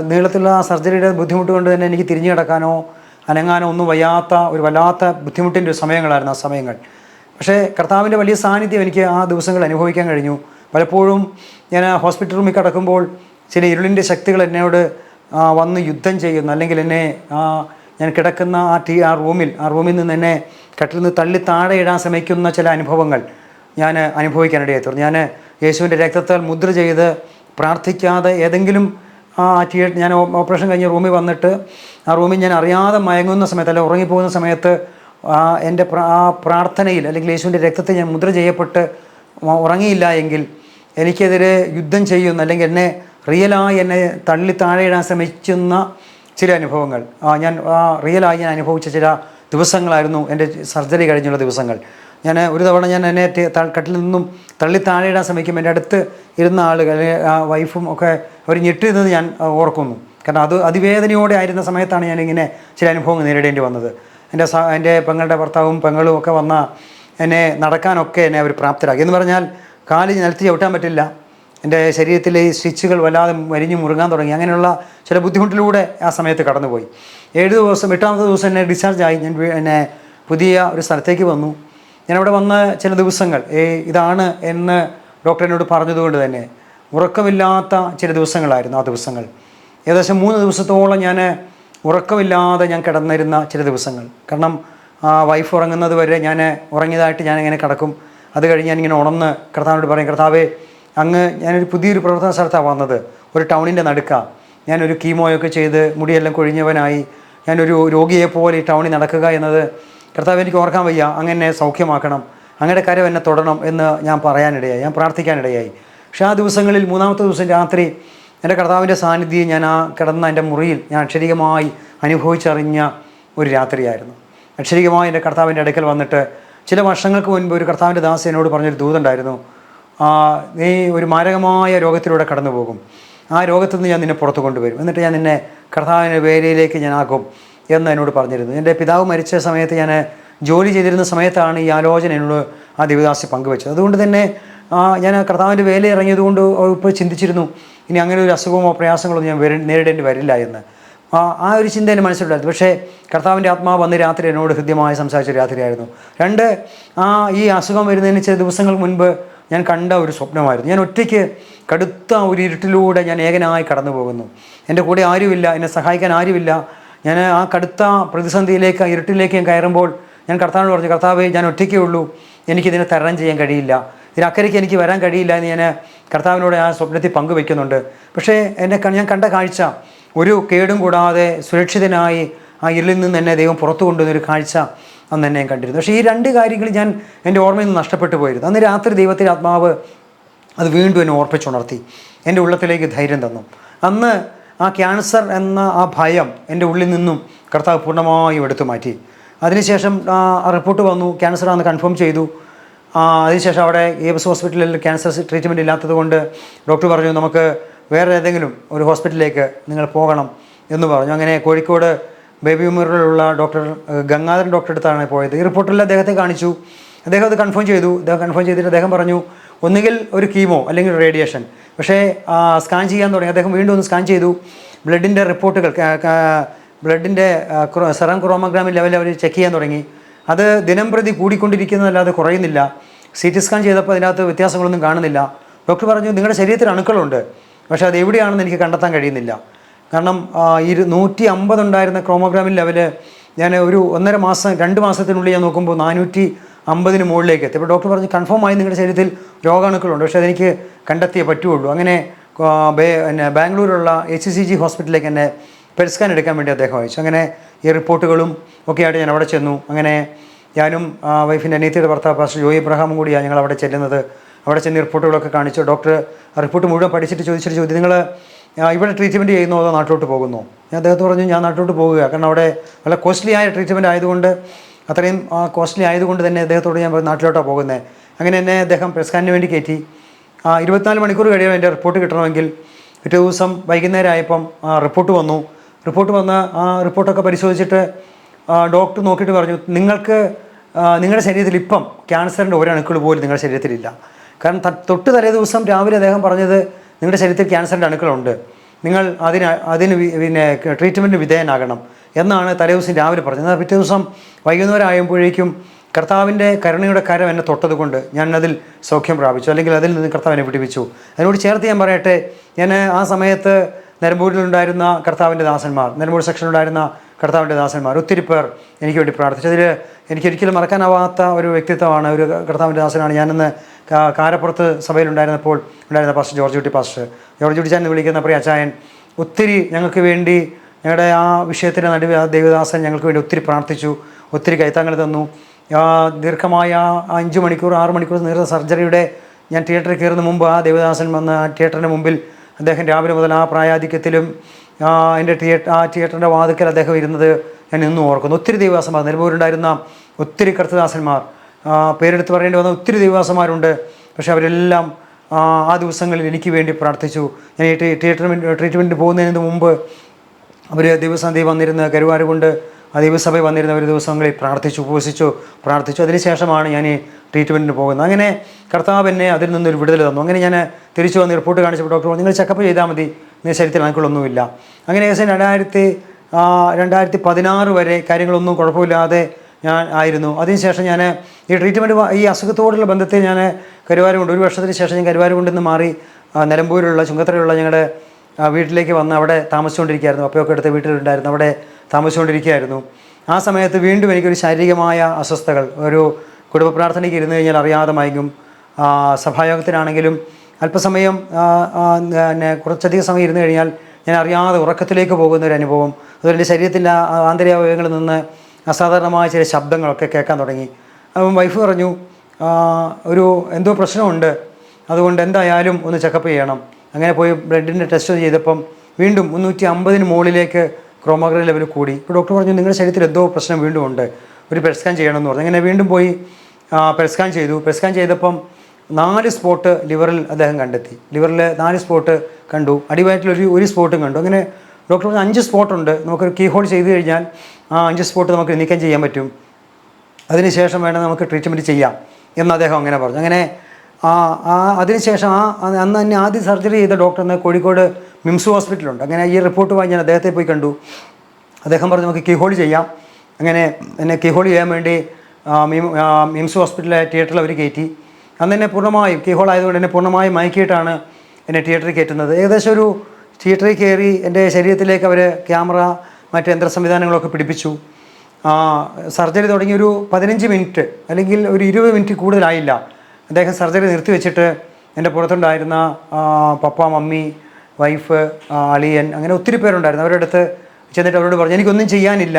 നീളത്തിലുള്ള ആ സർജറിയുടെ ബുദ്ധിമുട്ട് കൊണ്ട് തന്നെ എനിക്ക് തിരിഞ്ഞു കിടക്കാനോ അനങ്ങാനോ ഒന്നും വയ്യാത്ത ഒരു വല്ലാത്ത ബുദ്ധിമുട്ടിന്റെ ഒരു സമയങ്ങളായിരുന്നു ആ സമയങ്ങൾ. പക്ഷേ കർത്താവിന്റെ വലിയ സാന്നിധ്യം എനിക്ക് ആ ദിവസങ്ങൾ അനുഭവിക്കാൻ കഴിഞ്ഞു. പലപ്പോഴും ഞാൻ ആ ഹോസ്പിറ്റൽ റൂമിൽ കിടക്കുമ്പോൾ ചില ഇരുളിന്റെ ശക്തികൾ എന്നോട് വന്ന് യുദ്ധം ചെയ്യുന്നു. അല്ലെങ്കിൽ എന്നെ ഞാൻ കിടക്കുന്ന ആ ടീ ആ റൂമിൽ ആ റൂമിൽ നിന്ന് എന്നെ കട്ടിൽ നിന്ന് തള്ളി താഴെ ഇടാൻ ശ്രമിക്കുന്ന ചില അനുഭവങ്ങൾ ഞാൻ അനുഭവിക്കാനിടയായി തീർന്നു. ഞാൻ യേശുവിന്റെ രക്തത്താൽ മുദ്ര ചെയ്ത് പ്രാർത്ഥിക്കാതെ ഏതെങ്കിലും ആ തിയേറ്റർ ഞാൻ ഓപ്പറേഷൻ കഴിഞ്ഞ് റൂമിൽ വന്നിട്ട് ആ റൂമിൽ ഞാൻ അറിയാതെ മയങ്ങുന്ന സമയത്ത് അല്ലെങ്കിൽ ഉറങ്ങിപ്പോകുന്ന സമയത്ത് എന്റെ ആ പ്രാർത്ഥനയിൽ അല്ലെങ്കിൽ യേശുവിന്റെ രക്തത്തെ ഞാൻ മുദ്ര ചെയ്യപ്പെട്ട് ഉറങ്ങിയില്ല എങ്കിൽ എനിക്കെതിരെ യുദ്ധം ചെയ്യുന്ന അല്ലെങ്കിൽ എന്നെ റിയലായി എന്നെ തള്ളി താഴെ ഇടാൻ ശ്രമിക്കുന്ന ചില അനുഭവങ്ങൾ. ഞാൻ ആ റിയലായി ഞാൻ അനുഭവിച്ച ചില ദിവസങ്ങളായിരുന്നു എന്റെ സർജറി കഴിഞ്ഞുള്ള ദിവസങ്ങൾ. ഞാൻ ഒരു തവണ ഞാൻ എന്നെ കട്ടിൽ നിന്നും തള്ളി താഴെ ഇടാൻ ശ്രമിക്കും എന്റെ അടുത്ത് ഇരുന്ന ആളുകൾ വൈഫും ഒക്കെ അവർ ഞെട്ടിരുന്നത് ഞാൻ ഓർക്കുന്നു. കാരണം അത് അതിവേദനയോടെ ആയിരുന്ന സമയത്താണ് ഞാനിങ്ങനെ ചില അനുഭവങ്ങൾ നേരിടേണ്ടി വന്നത്. എന്റെ സ എന്റെ പെങ്ങളുടെ ഭർത്താവും പെങ്ങളും ഒക്കെ വന്ന എന്നെ നടക്കാനൊക്കെ എന്നെ അവർ പ്രാപ്തരാക്കി. എന്ന് പറഞ്ഞാൽ കാൽ നിലത്തി ചവിട്ടാൻ പറ്റില്ല. എന്റെ ശരീരത്തിലെ ഈ സ്റ്റിച്ചുകൾ വല്ലാതെ മരിഞ്ഞു മുറുകാൻ തുടങ്ങി. അങ്ങനെയുള്ള ചില ബുദ്ധിമുട്ടിലൂടെ ആ സമയത്ത് കടന്നുപോയി. ഏഴ് ദിവസം എട്ടാമത്തെ ദിവസം എന്നെ ഡിസ്ചാർജ് ആയി. ഞാൻ എന്നെ പുതിയ ഒരു സ്ഥലത്തേക്ക് വന്നു. ഞാൻ അവിടെ വന്ന ചില ദിവസങ്ങൾ ഏ ഇതാണ് എന്ന് ഡോക്ടർ എന്നോട് പറഞ്ഞതുകൊണ്ട് തന്നെ ഉറക്കമില്ലാത്ത ചില ദിവസങ്ങളായിരുന്നു ആ ദിവസങ്ങൾ. ഏകദേശം മൂന്ന് ദിവസത്തോളം ഞാൻ ഉറക്കമില്ലാതെ ഞാൻ കിടന്നിരുന്ന ചില ദിവസങ്ങൾ. കാരണം വൈഫ് ഉറങ്ങുന്നത് വരെ ഞാൻ ഉറങ്ങിയതായിട്ട് ഞാൻ ഇങ്ങനെ കിടക്കും. അത് കഴിഞ്ഞ് ഞാനിങ്ങനെ ഉണർന്ന് കർത്താവിനോട് പറയും കർത്താവേ അങ്ങ് ഞാനൊരു പുതിയൊരു പ്രവർത്തന സ്ഥലത്താണ് വന്നത്. ഒരു ടൗണിന്റെ നടുക്ക. ഞാനൊരു കീമോയൊക്കെ ചെയ്ത് മുടിയെല്ലാം കൊഴിഞ്ഞവനായി. ഞാനൊരു രോഗിയെ പോലെ ഈ ടൗണിൽ നടക്കുക എന്നത് കർത്താവ് എനിക്ക് ഓർക്കാൻ വയ്യ. അങ്ങനെ സൗഖ്യമാക്കണം. അങ്ങയുടെ കാര്യം എന്നെ തൊടണം എന്ന് ഞാൻ പറയാനിടയായി. ഞാൻ പ്രാർത്ഥിക്കാനിടയായി. പക്ഷേ ആ ദിവസങ്ങളിൽ മൂന്നാമത്തെ ദിവസം രാത്രി എന്റെ കർത്താവിന്റെ സാന്നിധ്യം ഞാൻ ആ കിടന്ന എന്റെ മുറിയിൽ ഞാൻ അക്ഷരികമായി അനുഭവിച്ചറിഞ്ഞ ഒരു രാത്രിയായിരുന്നു. അക്ഷരികമായി എന്റെ കർത്താവിന്റെ അടുക്കൽ വന്നിട്ട് ചില വർഷങ്ങൾക്ക് മുൻപ് ഒരു കർത്താവിന്റെ ദാസ് എന്നോട് പറഞ്ഞൊരു ദൂതുണ്ടായിരുന്നു. നീ ഒരു മാരകമായ രോഗത്തിലൂടെ കടന്നു പോകും ആ രോഗത്തിൽ നിന്ന് ഞാൻ നിന്നെ പുറത്തു കൊണ്ടുവരും. എന്നിട്ട് ഞാൻ നിന്നെ കർത്താവിന്റെ വേലയിലേക്ക് ഞാൻ ആക്കും എന്ന് എന്നോട് പറഞ്ഞിരുന്നു. എന്റെ പിതാവ് മരിച്ച സമയത്ത് ഞാൻ ജോലി ചെയ്തിരുന്ന സമയത്താണ് ഈ ആലോചന എന്നോട് ആ ദേവദാസി പങ്കുവെച്ചത്. അതുകൊണ്ട് തന്നെ ഞാൻ കർത്താവിന്റെ വേല ഇറങ്ങിയതുകൊണ്ട് ഇപ്പോൾ ചിന്തിച്ചിരുന്നു ഇനി അങ്ങനെ ഒരു അസുഖമോ പ്രയാസങ്ങളോ ഞാൻ വര നേരിടേണ്ടി വരില്ല എന്ന്. ആ ഒരു ചിന്ത എന്റെ മനസ്സിലുണ്ടായിരുന്നു. പക്ഷേ കർത്താവിന്റെ ആത്മാവ് വന്ന് രാത്രി എന്നോട് ഹൃദ്യമായി സംസാരിച്ച രാത്രിയായിരുന്നു. രണ്ട് ആ ഈ അസുഖം വരുന്നതിന് ചില ദിവസങ്ങൾ മുൻപ് ഞാൻ കണ്ട ഒരു സ്വപ്നമായിരുന്നു. ഞാൻ ഒറ്റയ്ക്ക് കടുത്ത ഒരു ഇരുട്ടിലൂടെ ഞാൻ ഏകനായി കടന്നു പോകുന്നു എന്റെ കൂടെ ആരുമില്ല എന്നെ സഹായിക്കാൻ ആരുമില്ല. ഞാൻ ആ കടുത്ത പ്രതിസന്ധിയിലേക്ക് ഇരുട്ടിലേക്ക് ഞാൻ കയറുമ്പോൾ ഞാൻ കർത്താവിനോട് പറഞ്ഞു കർത്താവേ ഞാൻ ഒറ്റയ്ക്കേ ഉള്ളൂ. എനിക്കിതിനെ തരണം ചെയ്യാൻ കഴിയില്ല. ഇതിനക്കരയ്ക്ക് എനിക്ക് വരാൻ കഴിയില്ല എന്ന് ഞാൻ കർത്താവിനോട് ആ സ്വപ്നത്തിൽ പങ്കുവെക്കുന്നുണ്ട് പക്ഷേ എന്നെ ഞാൻ കണ്ട കാഴ്ച ഒരു കേടും കൂടാതെ സുരക്ഷിതനായി ആ ഇരുളിൽ നിന്ന് എന്നെ ദൈവം പുറത്തു കൊണ്ടുവന്നൊരു കാഴ്ച അന്ന് എന്നെ കണ്ടിരുന്നു. പക്ഷേ ഈ രണ്ട് കാര്യങ്ങൾ ഞാൻ എന്റെ ഓർമ്മയിൽ നിന്ന് നഷ്ടപ്പെട്ടു പോയിരുന്നു. അന്ന് രാത്രി ദൈവത്തിന്റെ ആത്മാവ് അത് വീണ്ടും എന്നെ ഓർപ്പിച്ചുണർത്തി. എന്റെ ഉള്ളത്തിലേക്ക് ധൈര്യം തന്നു. അന്ന് ആ ക്യാൻസർ എന്ന ആ ഭയം എന്റെ ഉള്ളിൽ നിന്നും കർത്താവ് പൂർണമായും എടുത്തു മാറ്റി. അതിനുശേഷം ആ റിപ്പോർട്ട് വന്നു ക്യാൻസർ അന്ന് കൺഫേം ചെയ്തു. അതിനുശേഷം അവിടെ എ എസ് ഹോസ്പിറ്റലിൽ ക്യാൻസർ ട്രീറ്റ്മെന്റ് ഇല്ലാത്തത് കൊണ്ട് ഡോക്ടർ പറഞ്ഞു നമുക്ക് വേറെ ഏതെങ്കിലും ഒരു ഹോസ്പിറ്റലിലേക്ക് നിങ്ങൾ പോകണം എന്ന് പറഞ്ഞു. അങ്ങനെ കോഴിക്കോട് ബേബി മെമ്മോറിയലുള്ള ഡോക്ടർ ഗംഗാധരൻ ഡോക്ടറെ അടുത്താണ് പോയത്. ഈ റിപ്പോർട്ടിൽ അദ്ദേഹത്തെ കാണിച്ചു. അദ്ദേഹം അത് കൺഫേം ചെയ്തു. അദ്ദേഹം കൺഫേം ചെയ്തിട്ട് അദ്ദേഹം പറഞ്ഞു ഒന്നുകിൽ ഒരു കീമോ അല്ലെങ്കിൽ റേഡിയേഷൻ. പക്ഷേ സ്കാൻ ചെയ്യാൻ തുടങ്ങി. അദ്ദേഹം വീണ്ടും ഒന്ന് സ്കാൻ ചെയ്തു. ബ്ലഡിന്റെ റിപ്പോർട്ടുകൾ ബ്ലഡിന്റെ സെറം ക്രോമഗ്രാമിൽ ലെവൽ അവർ ചെക്ക് ചെയ്യാൻ തുടങ്ങി. അത് ദിനം പ്രതി കൂടിക്കൊണ്ടിരിക്കുന്നതല്ലാതെ കുറയുന്നില്ല. സി ടി സ്കാൻ ചെയ്തപ്പോൾ അതിനകത്ത് വ്യത്യാസങ്ങളൊന്നും കാണുന്നില്ല. ഡോക്ടർ പറഞ്ഞു നിങ്ങളുടെ ശരീരത്തിൽ അണുക്കളുണ്ട്. പക്ഷേ അത് എവിടെയാണെന്ന് എനിക്ക് കണ്ടെത്താൻ കഴിയുന്നില്ല. കാരണം ഇരു നൂറ്റി അമ്പത് ഉണ്ടായിരുന്ന ക്രോമോഗ്രാമിൽ ലെവൽ ഞാൻ ഒരു ഒന്നര മാസം രണ്ട് മാസത്തിനുള്ളിൽ ഞാൻ നോക്കുമ്പോൾ നാനൂറ്റി അമ്പതിന് മുകളിലേക്ക് എത്തി. അപ്പോൾ ഡോക്ടർ പറഞ്ഞു കൺഫേം ആയി നിങ്ങളുടെ ശരീരത്തിൽ രോഗാണുക്കളുണ്ട്. പക്ഷേ അതെനിക്ക് കണ്ടെത്തിയേ പറ്റുള്ളൂ അങ്ങനെ ബാംഗ്ലൂരുള്ള എച്ച് സി ജി ഹോസ്പിറ്റലിലേക്ക് എന്നെ പെരിസ്കാൻ എടുക്കാൻ വേണ്ടി അദ്ദേഹം അയച്ചു. അങ്ങനെ ഈ റിപ്പോർട്ടുകളും ഒക്കെയായിട്ട് ഞാൻ അവിടെ ചെന്നു. അങ്ങനെ ഞാനും വൈഫിന്റെ അനിയത്തിയുടെ ഭർത്താവ് പാസ്റ്റർ ജോയി ഇബ്രഹാമും കൂടിയാണ് ഞങ്ങൾ അവിടെ ചെല്ലുന്നത്. അവിടെ ചെന്ന് റിപ്പോർട്ടുകളൊക്കെ കാണിച്ചു. ഡോക്ടർ റിപ്പോർട്ട് മുഴുവൻ പഠിച്ചിട്ട് ചോദിച്ചിട്ട് ചോദ്യം. നിങ്ങൾ ഇവിടെ ട്രീറ്റ്മെന്റ് ചെയ്യുന്നോ അതോ നാട്ടിലോട്ട് പോകുന്നു? ഞാൻ അദ്ദേഹത്തോട് പറഞ്ഞു ഞാൻ നാട്ടിലോട്ട് പോകുക. കാരണം അവിടെ നല്ല കോസ്റ്റ്ലി ആയ ട്രീറ്റ്മെന്റ് ആയതുകൊണ്ട് അത്രയും കോസ്റ്റ്ലി ആയതുകൊണ്ട് തന്നെ അദ്ദേഹത്തോട് ഞാൻ നാട്ടിലോട്ടാണ് പോകുന്നത് അങ്ങനെ എന്നെ അദ്ദേഹം പ്രസ്കാനിന് വേണ്ടി കയറ്റി. ഇരുപത്തിനാല് മണിക്കൂർ കഴിയുമ്പോൾ എന്റെ റിപ്പോർട്ട് കിട്ടണമെങ്കിൽ പിറ്റേ ദിവസം വൈകുന്നേരം ആയപ്പം റിപ്പോർട്ട് വന്നു. റിപ്പോർട്ട് വന്ന ആ റിപ്പോർട്ടൊക്കെ പരിശോധിച്ചിട്ട് ഡോക്ടർ നോക്കിയിട്ട് പറഞ്ഞു നിങ്ങൾക്ക് നിങ്ങളുടെ ശരീരത്തിൽ ഇപ്പം ക്യാൻസറിന്റെ ഒരണുക്കൾ പോലും നിങ്ങളുടെ ശരീരത്തിലില്ല. കാരണം തൊട്ട് തലേ ദിവസം രാവിലെ അദ്ദേഹം പറഞ്ഞത് നിങ്ങളുടെ ശരീരത്തിൽ ക്യാൻസറിന്റെ അണുക്കളുണ്ട്. നിങ്ങൾ അതിന് അതിന് പിന്നെ ട്രീറ്റ്മെന്റ് വിധേയനാകണം എന്നാണ് തലേ ദിവസം രാവിലെ പറഞ്ഞത്. എന്നാൽ പിറ്റേ ദിവസം വൈകുന്നേരമായപ്പോഴേക്കും കർത്താവിന്റെ കരുണയുടെ കരം എന്നെ തൊട്ടത് കൊണ്ട് ഞാൻ അതിൽ സൗഖ്യം പ്രാപിച്ചു. അല്ലെങ്കിൽ അതിൽ നിന്ന് കർത്താവ് എന്നെ പിടിപ്പിച്ചു അതിനോട് ചേർത്ത് ഞാൻ പറയട്ടെ ഞാൻ ആ സമയത്ത് നിലമ്പൂരിലുണ്ടായിരുന്ന കർത്താവിന്റെ ദാസന്മാർ നിലമ്പൂർ സെക്ഷനിലുണ്ടായിരുന്ന കർത്താവിന്റെ ദാസന്മാർ ഒത്തിരി പേർ എനിക്ക് വേണ്ടി പ്രാർത്ഥിച്ചു. അതിൽ എനിക്ക് ഒരിക്കലും മറക്കാനാവാത്ത ഒരു വ്യക്തിത്വമാണ് ഒരു കർത്താവിന്റെ ദാസനാണ്. ഞാനിന്ന് കാരപ്പുറത്ത് സഭയിലുണ്ടായിരുന്നപ്പോൾ ഉണ്ടായിരുന്ന pastor George Kutty pastor George Kutty ചാൻ വിളിക്കുന്ന പ്രിയ അച്ചായൻ ഒത്തിരി ഞങ്ങൾക്ക് വേണ്ടി ഞങ്ങളുടെ ആ വിഷയത്തിന്റെ നടുവ് ആ ദേവദാസൻ ഞങ്ങൾക്ക് വേണ്ടി ഒത്തിരി പ്രാർത്ഥിച്ചു ഒത്തിരി കൈത്താങ്ങൾ തന്നു. ദീർഘമായ അഞ്ച് മണിക്കൂർ ആറ് മണിക്കൂർ നീർന്ന സർജറിയുടെ ഞാൻ തിയേറ്ററിൽ കയറുന്ന മുമ്പ് ആ ദേവദാസൻ വന്ന് ആ തിയേറ്ററിന് മുമ്പിൽ അദ്ദേഹം രാവിലെ മുതൽ ആ പ്രായാധിക്യത്തിലും അതിന്റെ തിയേറ്റർ ആ തിയേറ്ററിന്റെ വാതിക്കൽ അദ്ദേഹം ഇരുന്നത് ഞാൻ ഇന്നും ഓർക്കുന്നു. ഒത്തിരി ദൈവദാസന്മാർ നിലമ്പൂരുണ്ടായിരുന്ന ഒത്തിരി കർത്തദാസന്മാർ പേരെടുത്ത് പറയേണ്ടി വന്ന ഒത്തിരി ദൈവദാസന്മാരുണ്ട് പക്ഷേ അവരെല്ലാം ആ, ദിവസങ്ങളിൽ എനിക്ക് വേണ്ടി പ്രാർത്ഥിച്ചു. ഞാൻ ഈ ട്രീറ്റ്മെന്റ് ട്രീറ്റ്മെന്റ് പോകുന്നതിന് മുമ്പ് അവർ ദിവസന്ധി വന്നിരുന്ന് കരുവാരുകൊണ്ട് ആ ദൈവസഭയിൽ വന്നിരുന്ന ഒരു ദിവസങ്ങളിൽ പ്രാർത്ഥിച്ചു ഉപസിച്ചു പ്രാർത്ഥിച്ചു. അതിനുശേഷമാണ് ഞാൻ ട്രീറ്റ്മെന്റിന് പോകുന്നത് അങ്ങനെ കർത്താവ് എന്നെ അതിൽ നിന്നൊരു വിടുതൽ തന്നു. അങ്ങനെ ഞാൻ തിരിച്ചു വന്ന് റിപ്പോർട്ട് കാണിച്ചപ്പോൾ ഡോക്ടർ നിങ്ങൾ ചെക്കപ്പ് ചെയ്താൽ മതി. നിങ്ങളുടെ ശരീരത്തിൽ അണുക്കളൊന്നുമില്ല. അങ്ങനെ ഏകദേശം രണ്ടായിരത്തി രണ്ടായിരത്തി പതിനാറ് വരെ കാര്യങ്ങളൊന്നും കുഴപ്പമില്ലാതെ ഞാൻ ആയിരുന്നു. അതിനുശേഷം ഞാൻ ഈ ട്രീറ്റ്മെന്റ് ഈ അസുഖത്തോടുള്ള ബന്ധത്തിൽ ഞാൻ കരുവാരുകൊണ്ട്. ഒരു വർഷത്തിന് ശേഷം ഞാൻ കരുവാരുകൊണ്ട് മാറി നിലമ്പൂരിലുള്ള ചുങ്കത്തറയുള്ള ഞങ്ങളുടെ വീട്ടിലേക്ക് വന്ന് അവിടെ താമസിച്ചുകൊണ്ടിരിക്കുകയായിരുന്നു. അപ്പയൊക്കെ എടുത്ത് വീട്ടിലുണ്ടായിരുന്നു. അവിടെ താമസിച്ചുകൊണ്ടിരിക്കുകയായിരുന്നു. ആ സമയത്ത് വീണ്ടും എനിക്കൊരു ശാരീരികമായ അസ്വസ്ഥകൾ ഒരു കുടുംബ പ്രാർത്ഥനയ്ക്ക് ഇരുന്ന് കഴിഞ്ഞാൽ അറിയാതെ മയങ്ങും സഭായോഗത്തിനാണെങ്കിലും അല്പസമയം പിന്നെ കുറച്ചധികം സമയം ഇരുന്ന് കഴിഞ്ഞാൽ ഞാൻ അറിയാതെ ഉറക്കത്തിലേക്ക് പോകുന്ന ഒരു അനുഭവം. അതുപോലെ എന്റെ ശരീരത്തിന്റെ ആന്തരികാവയവങ്ങളിൽ നിന്ന് അസാധാരണമായ ചില ശബ്ദങ്ങളൊക്കെ കേൾക്കാൻ തുടങ്ങി. അപ്പം വൈഫ് പറഞ്ഞു ഒരു എന്തോ പ്രശ്നമുണ്ട്. അതുകൊണ്ട് എന്തായാലും ഒന്ന് ചെക്കപ്പ് ചെയ്യണം. അങ്ങനെ പോയി ബ്ലഡിന്റെ ടെസ്റ്റ് ചെയ്തപ്പം വീണ്ടും മുന്നൂറ്റി അമ്പതിന് മുകളിലേക്ക് ക്രോമോഗ്രഫി ലെവൽ കൂടി. ഡോക്ടർ പറഞ്ഞു നിങ്ങളുടെ ശരീരത്തിൽ എന്തോ പ്രശ്നം വീണ്ടും ഉണ്ട്. ഒരു പെറ്റ് സ്കാൻ ചെയ്യണമെന്ന് പറഞ്ഞു. അങ്ങനെ വീണ്ടും പോയി പെറ്റ് സ്കാൻ ചെയ്തു. പ്രസ്കാൻ സ്കാൻ ചെയ്തപ്പം നാല് സ്പോട്ട് ലിവറിൽ അദ്ദേഹം കണ്ടെത്തി. ലിവറിൽ നാല് സ്പോട്ട് കണ്ടു. അടിവയറ്റിൽ ഒരു ഒരു സ്പോട്ടും കണ്ടു. അങ്ങനെ ഡോക്ടർ പറഞ്ഞു അഞ്ച് സ്പോട്ടുണ്ട് നമുക്കൊരു കീ ഹോൾ ചെയ്ത് കഴിഞ്ഞാൽ ആ അഞ്ച് സ്പോട്ട് നമുക്ക് നീക്കം ചെയ്യാൻ പറ്റും. അതിനുശേഷം വേണം നമുക്ക് ട്രീറ്റ്മെന്റ് ചെയ്യാം എന്ന് അദ്ദേഹം അങ്ങനെ പറഞ്ഞു. അങ്ങനെ ആ ആ അതിനുശേഷം ആ അന്ന് തന്നെ ആദ്യം സർജറി ചെയ്ത ഡോക്ടറിന് കോഴിക്കോട് മിംസ് ഹോസ്പിറ്റലുണ്ട് അങ്ങനെ ഈ റിപ്പോർട്ട് വാങ്ങി ഞാൻ അദ്ദേഹത്തെ പോയി കണ്ടു. അദ്ദേഹം പറഞ്ഞു നമുക്ക് കീ കീഹോൾ ചെയ്യാം. അങ്ങനെ എന്നെ കീ കീഹോൾ ചെയ്യാൻ വേണ്ടി മിംസ് ഹോസ്പിറ്റലിലെ തിയേറ്ററിൽ അവർ കയറ്റി. അന്ന് എന്നെ പൂർണമായും കീ ഹോൾ ആയതുകൊണ്ട് എന്നെ പൂർണമായും മയക്കിയിട്ടാണ് എന്നെ തിയേറ്ററിൽ കയറ്റുന്നത്. ഏകദേശം ഒരു തിയേറ്ററിൽ കയറി എന്റെ ശരീരത്തിലേക്ക് അവർ ക്യാമറ മറ്റ് യന്ത്ര സംവിധാനങ്ങളൊക്കെ പിടിപ്പിച്ചു. സർജറി തുടങ്ങി ഒരു പതിനഞ്ച് മിനിറ്റ് അല്ലെങ്കിൽ ഒരു ഇരുപത് മിനിറ്റ് കൂടുതലായില്ല. അദ്ദേഹം സർജറി നിർത്തിവെച്ചിട്ട് എന്റെ പുറത്തുണ്ടായിരുന്ന പപ്പ മമ്മി വൈഫ് അളിയൻ അങ്ങനെ ഒത്തിരി പേരുണ്ടായിരുന്നു. അവരുടെ അടുത്ത് ചെന്നിട്ട് അവരോട് പറഞ്ഞു എനിക്കൊന്നും ചെയ്യാനില്ല.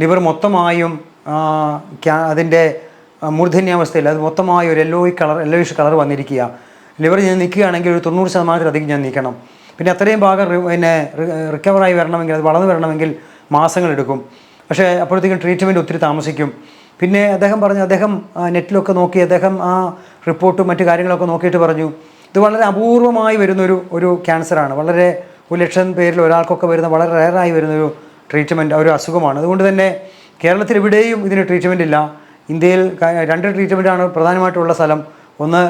ലിവർ മൊത്തമായും അതിന്റെ മൂർധന്യാവസ്ഥയിൽ അത് മൊത്തമായ ഒരു എല്ലോയി കളർ യെല്ലോയിഷ് കളർ വന്നിരിക്കുക ലിവർ ഞാൻ നിൽക്കുകയാണെങ്കിൽ ഒരു തൊണ്ണൂറ് ശതമാനത്തിലധികം ഞാൻ നീക്കണം. പിന്നെ അത്രയും ഭാഗം പിന്നെ റിക്കവറായി വരണമെങ്കിൽ അത് വളർന്നു വരണമെങ്കിൽ മാസങ്ങളെടുക്കും പക്ഷേ അപ്പോഴത്തേക്കും ട്രീറ്റ്മെന്റ് ഒത്തിരി താമസിക്കും. പിന്നെ അദ്ദേഹം പറഞ്ഞു അദ്ദേഹം നെറ്റിലൊക്കെ നോക്കി അദ്ദേഹം ആ റിപ്പോർട്ടും മറ്റു കാര്യങ്ങളൊക്കെ നോക്കിയിട്ട് പറഞ്ഞു. ഇത് വളരെ അപൂർവമായി വരുന്നൊരു ഒരു ക്യാൻസറാണ്. വളരെ ഒരു ലക്ഷം പേരിൽ ഒരാൾക്കൊക്കെ വരുന്ന വളരെ റയറായി വരുന്നൊരു ട്രീറ്റ്മെന്റ് ഒരു അസുഖമാണ്. അതുകൊണ്ട് തന്നെ കേരളത്തിൽ എവിടെയും ഇതിന് ട്രീറ്റ്മെന്റ് ഇല്ല. ഇന്ത്യയിൽ രണ്ട് ട്രീറ്റ്മെന്റാണ് പ്രധാനമായിട്ടുള്ള സ്ഥലം. ഒന്ന്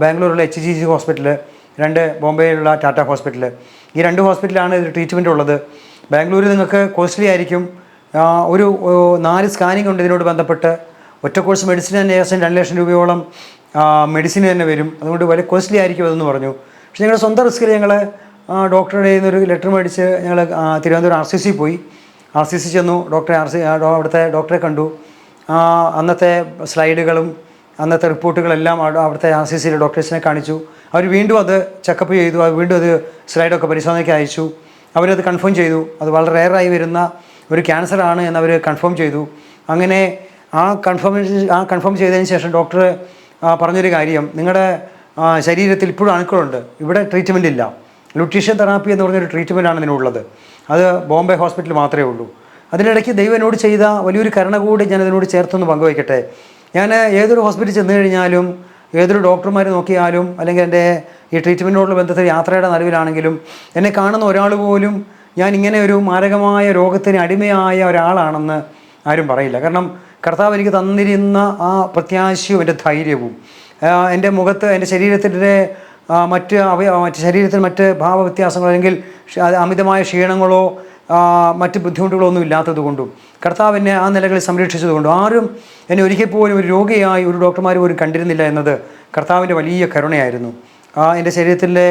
ബാംഗ്ലൂരുള്ള എച്ച് ജി ജി ഹോസ്പിറ്റൽ രണ്ട് ബോംബെയിലുള്ള ടാറ്റ ഹോസ്പിറ്റൽ ഈ രണ്ട് ഹോസ്പിറ്റലാണ് ഇതിൽ ട്രീറ്റ്മെന്റ് ഉള്ളത്. ബാംഗ്ലൂരിൽ നിങ്ങൾക്ക് കോസ്റ്റ്ലി ആയിരിക്കും. ഒരു നാല് സ്കാനിംഗ് ഉണ്ട് ഇതിനോട് ബന്ധപ്പെട്ട്. ഒറ്റ കോഴ്സ് മെഡിസിൻ തന്നെ ഏകദേശം രണ്ട് ലക്ഷം രൂപയോളം മെഡിസിൻ തന്നെ വരും. അതുകൊണ്ട് വളരെ കോസ്റ്റ്ലി ആയിരിക്കും അതെന്ന് പറഞ്ഞു. പക്ഷേ ഞങ്ങളുടെ സ്വന്തം റിസ്കിൽ ഞങ്ങൾ ഡോക്ടറുടെ ഒരു ലെറ്റർ മേടിച്ച് ഞങ്ങൾ തിരുവനന്തപുരം ആർ സി സി പോയി. ആർ സി സി ചെന്നു ഡോക്ടറെ ആർ സി അവിടുത്തെ ഡോക്ടറെ കണ്ടു. അന്നത്തെ സ്ലൈഡുകളും അന്നത്തെ റിപ്പോർട്ടുകളെല്ലാം അവിടെ അവിടുത്തെ ആർ സി സിയിലെ ഡോക്ടേഴ്സിനെ കാണിച്ചു. അവർ വീണ്ടും അത് ചെക്കപ്പ് ചെയ്തു അത് വീണ്ടും അത് സ്ലൈഡൊക്കെ പരിശോധനയ്ക്ക് അയച്ചു. അവരത് കൺഫേം ചെയ്തു. അത് വളരെ റെയറായി വരുന്ന ഒരു ക്യാൻസർ ആണ് എന്നവർ കൺഫേം ചെയ്തു. അങ്ങനെ ആ കൺഫർമേഷൻ ആ കൺഫേം ചെയ്തതിന് ശേഷം ഡോക്ടർ പറഞ്ഞൊരു കാര്യം. നിങ്ങളുടെ ശരീരത്തിൽ ഇപ്പോഴും അണുക്കളുണ്ട്. ഇവിടെ ട്രീറ്റ്മെന്റ് ഇല്ല. ന്യൂട്രീഷൻ തെറാപ്പി എന്ന് പറഞ്ഞൊരു ട്രീറ്റ്മെന്റാണ് ഇതിനുള്ളത്. അത് ബോംബെ ഹോസ്പിറ്റലിൽ മാത്രമേ ഉള്ളൂ. അതിനിടയ്ക്ക് ദൈവനോട് ചെയ്ത വലിയൊരു കരുണ കൂടി ഞാൻ അതിനോട് ചേർത്തൊന്ന് പങ്കുവയ്ക്കട്ടെ. ഞാൻ ഏതൊരു ഹോസ്പിറ്റലിൽ ചെന്ന് കഴിഞ്ഞാലും ഏതൊരു ഡോക്ടർമാർ നോക്കിയാലും അല്ലെങ്കിൽ എന്റെ ഈ ട്രീറ്റ്മെന്റിനോടുള്ള ബന്ധത്തിൽ യാത്രയുടെ നടുവിലാണെങ്കിലും എന്നെ കാണുന്ന ഒരാൾ പോലും ഞാൻ ഇങ്ങനെ ഒരു മാരകമായ രോഗത്തിന് അടിമയായ ഒരാളാണെന്ന് ആരും പറയില്ല. കാരണം കർത്താവ് എനിക്ക് തന്നിരുന്ന ആ പ്രത്യാശയും എന്റെ ധൈര്യവും. എന്റെ മുഖത്ത് എന്റെ ശരീരത്തിന്റെ മറ്റ് അവയ മറ്റ് ശരീരത്തിൽ മറ്റ് ഭാവവ്യത്യാസങ്ങളോ അല്ലെങ്കിൽ അമിതമായ ക്ഷീണങ്ങളോ മറ്റ് ബുദ്ധിമുട്ടുകളോ ഒന്നും ഇല്ലാത്തത് കൊണ്ടും കർത്താവ് എന്നെ ആ നിലകളിൽ സംരക്ഷിച്ചതുകൊണ്ടും ആരും എന്നെ ഒരിക്കൽ പോലും ഒരു രോഗിയായി ഒരു ഡോക്ടർമാർ പോലും കണ്ടിരുന്നില്ല എന്നത് കർത്താവിന്റെ വലിയ കരുണയായിരുന്നു. ആ എന്റെ ശരീരത്തിലെ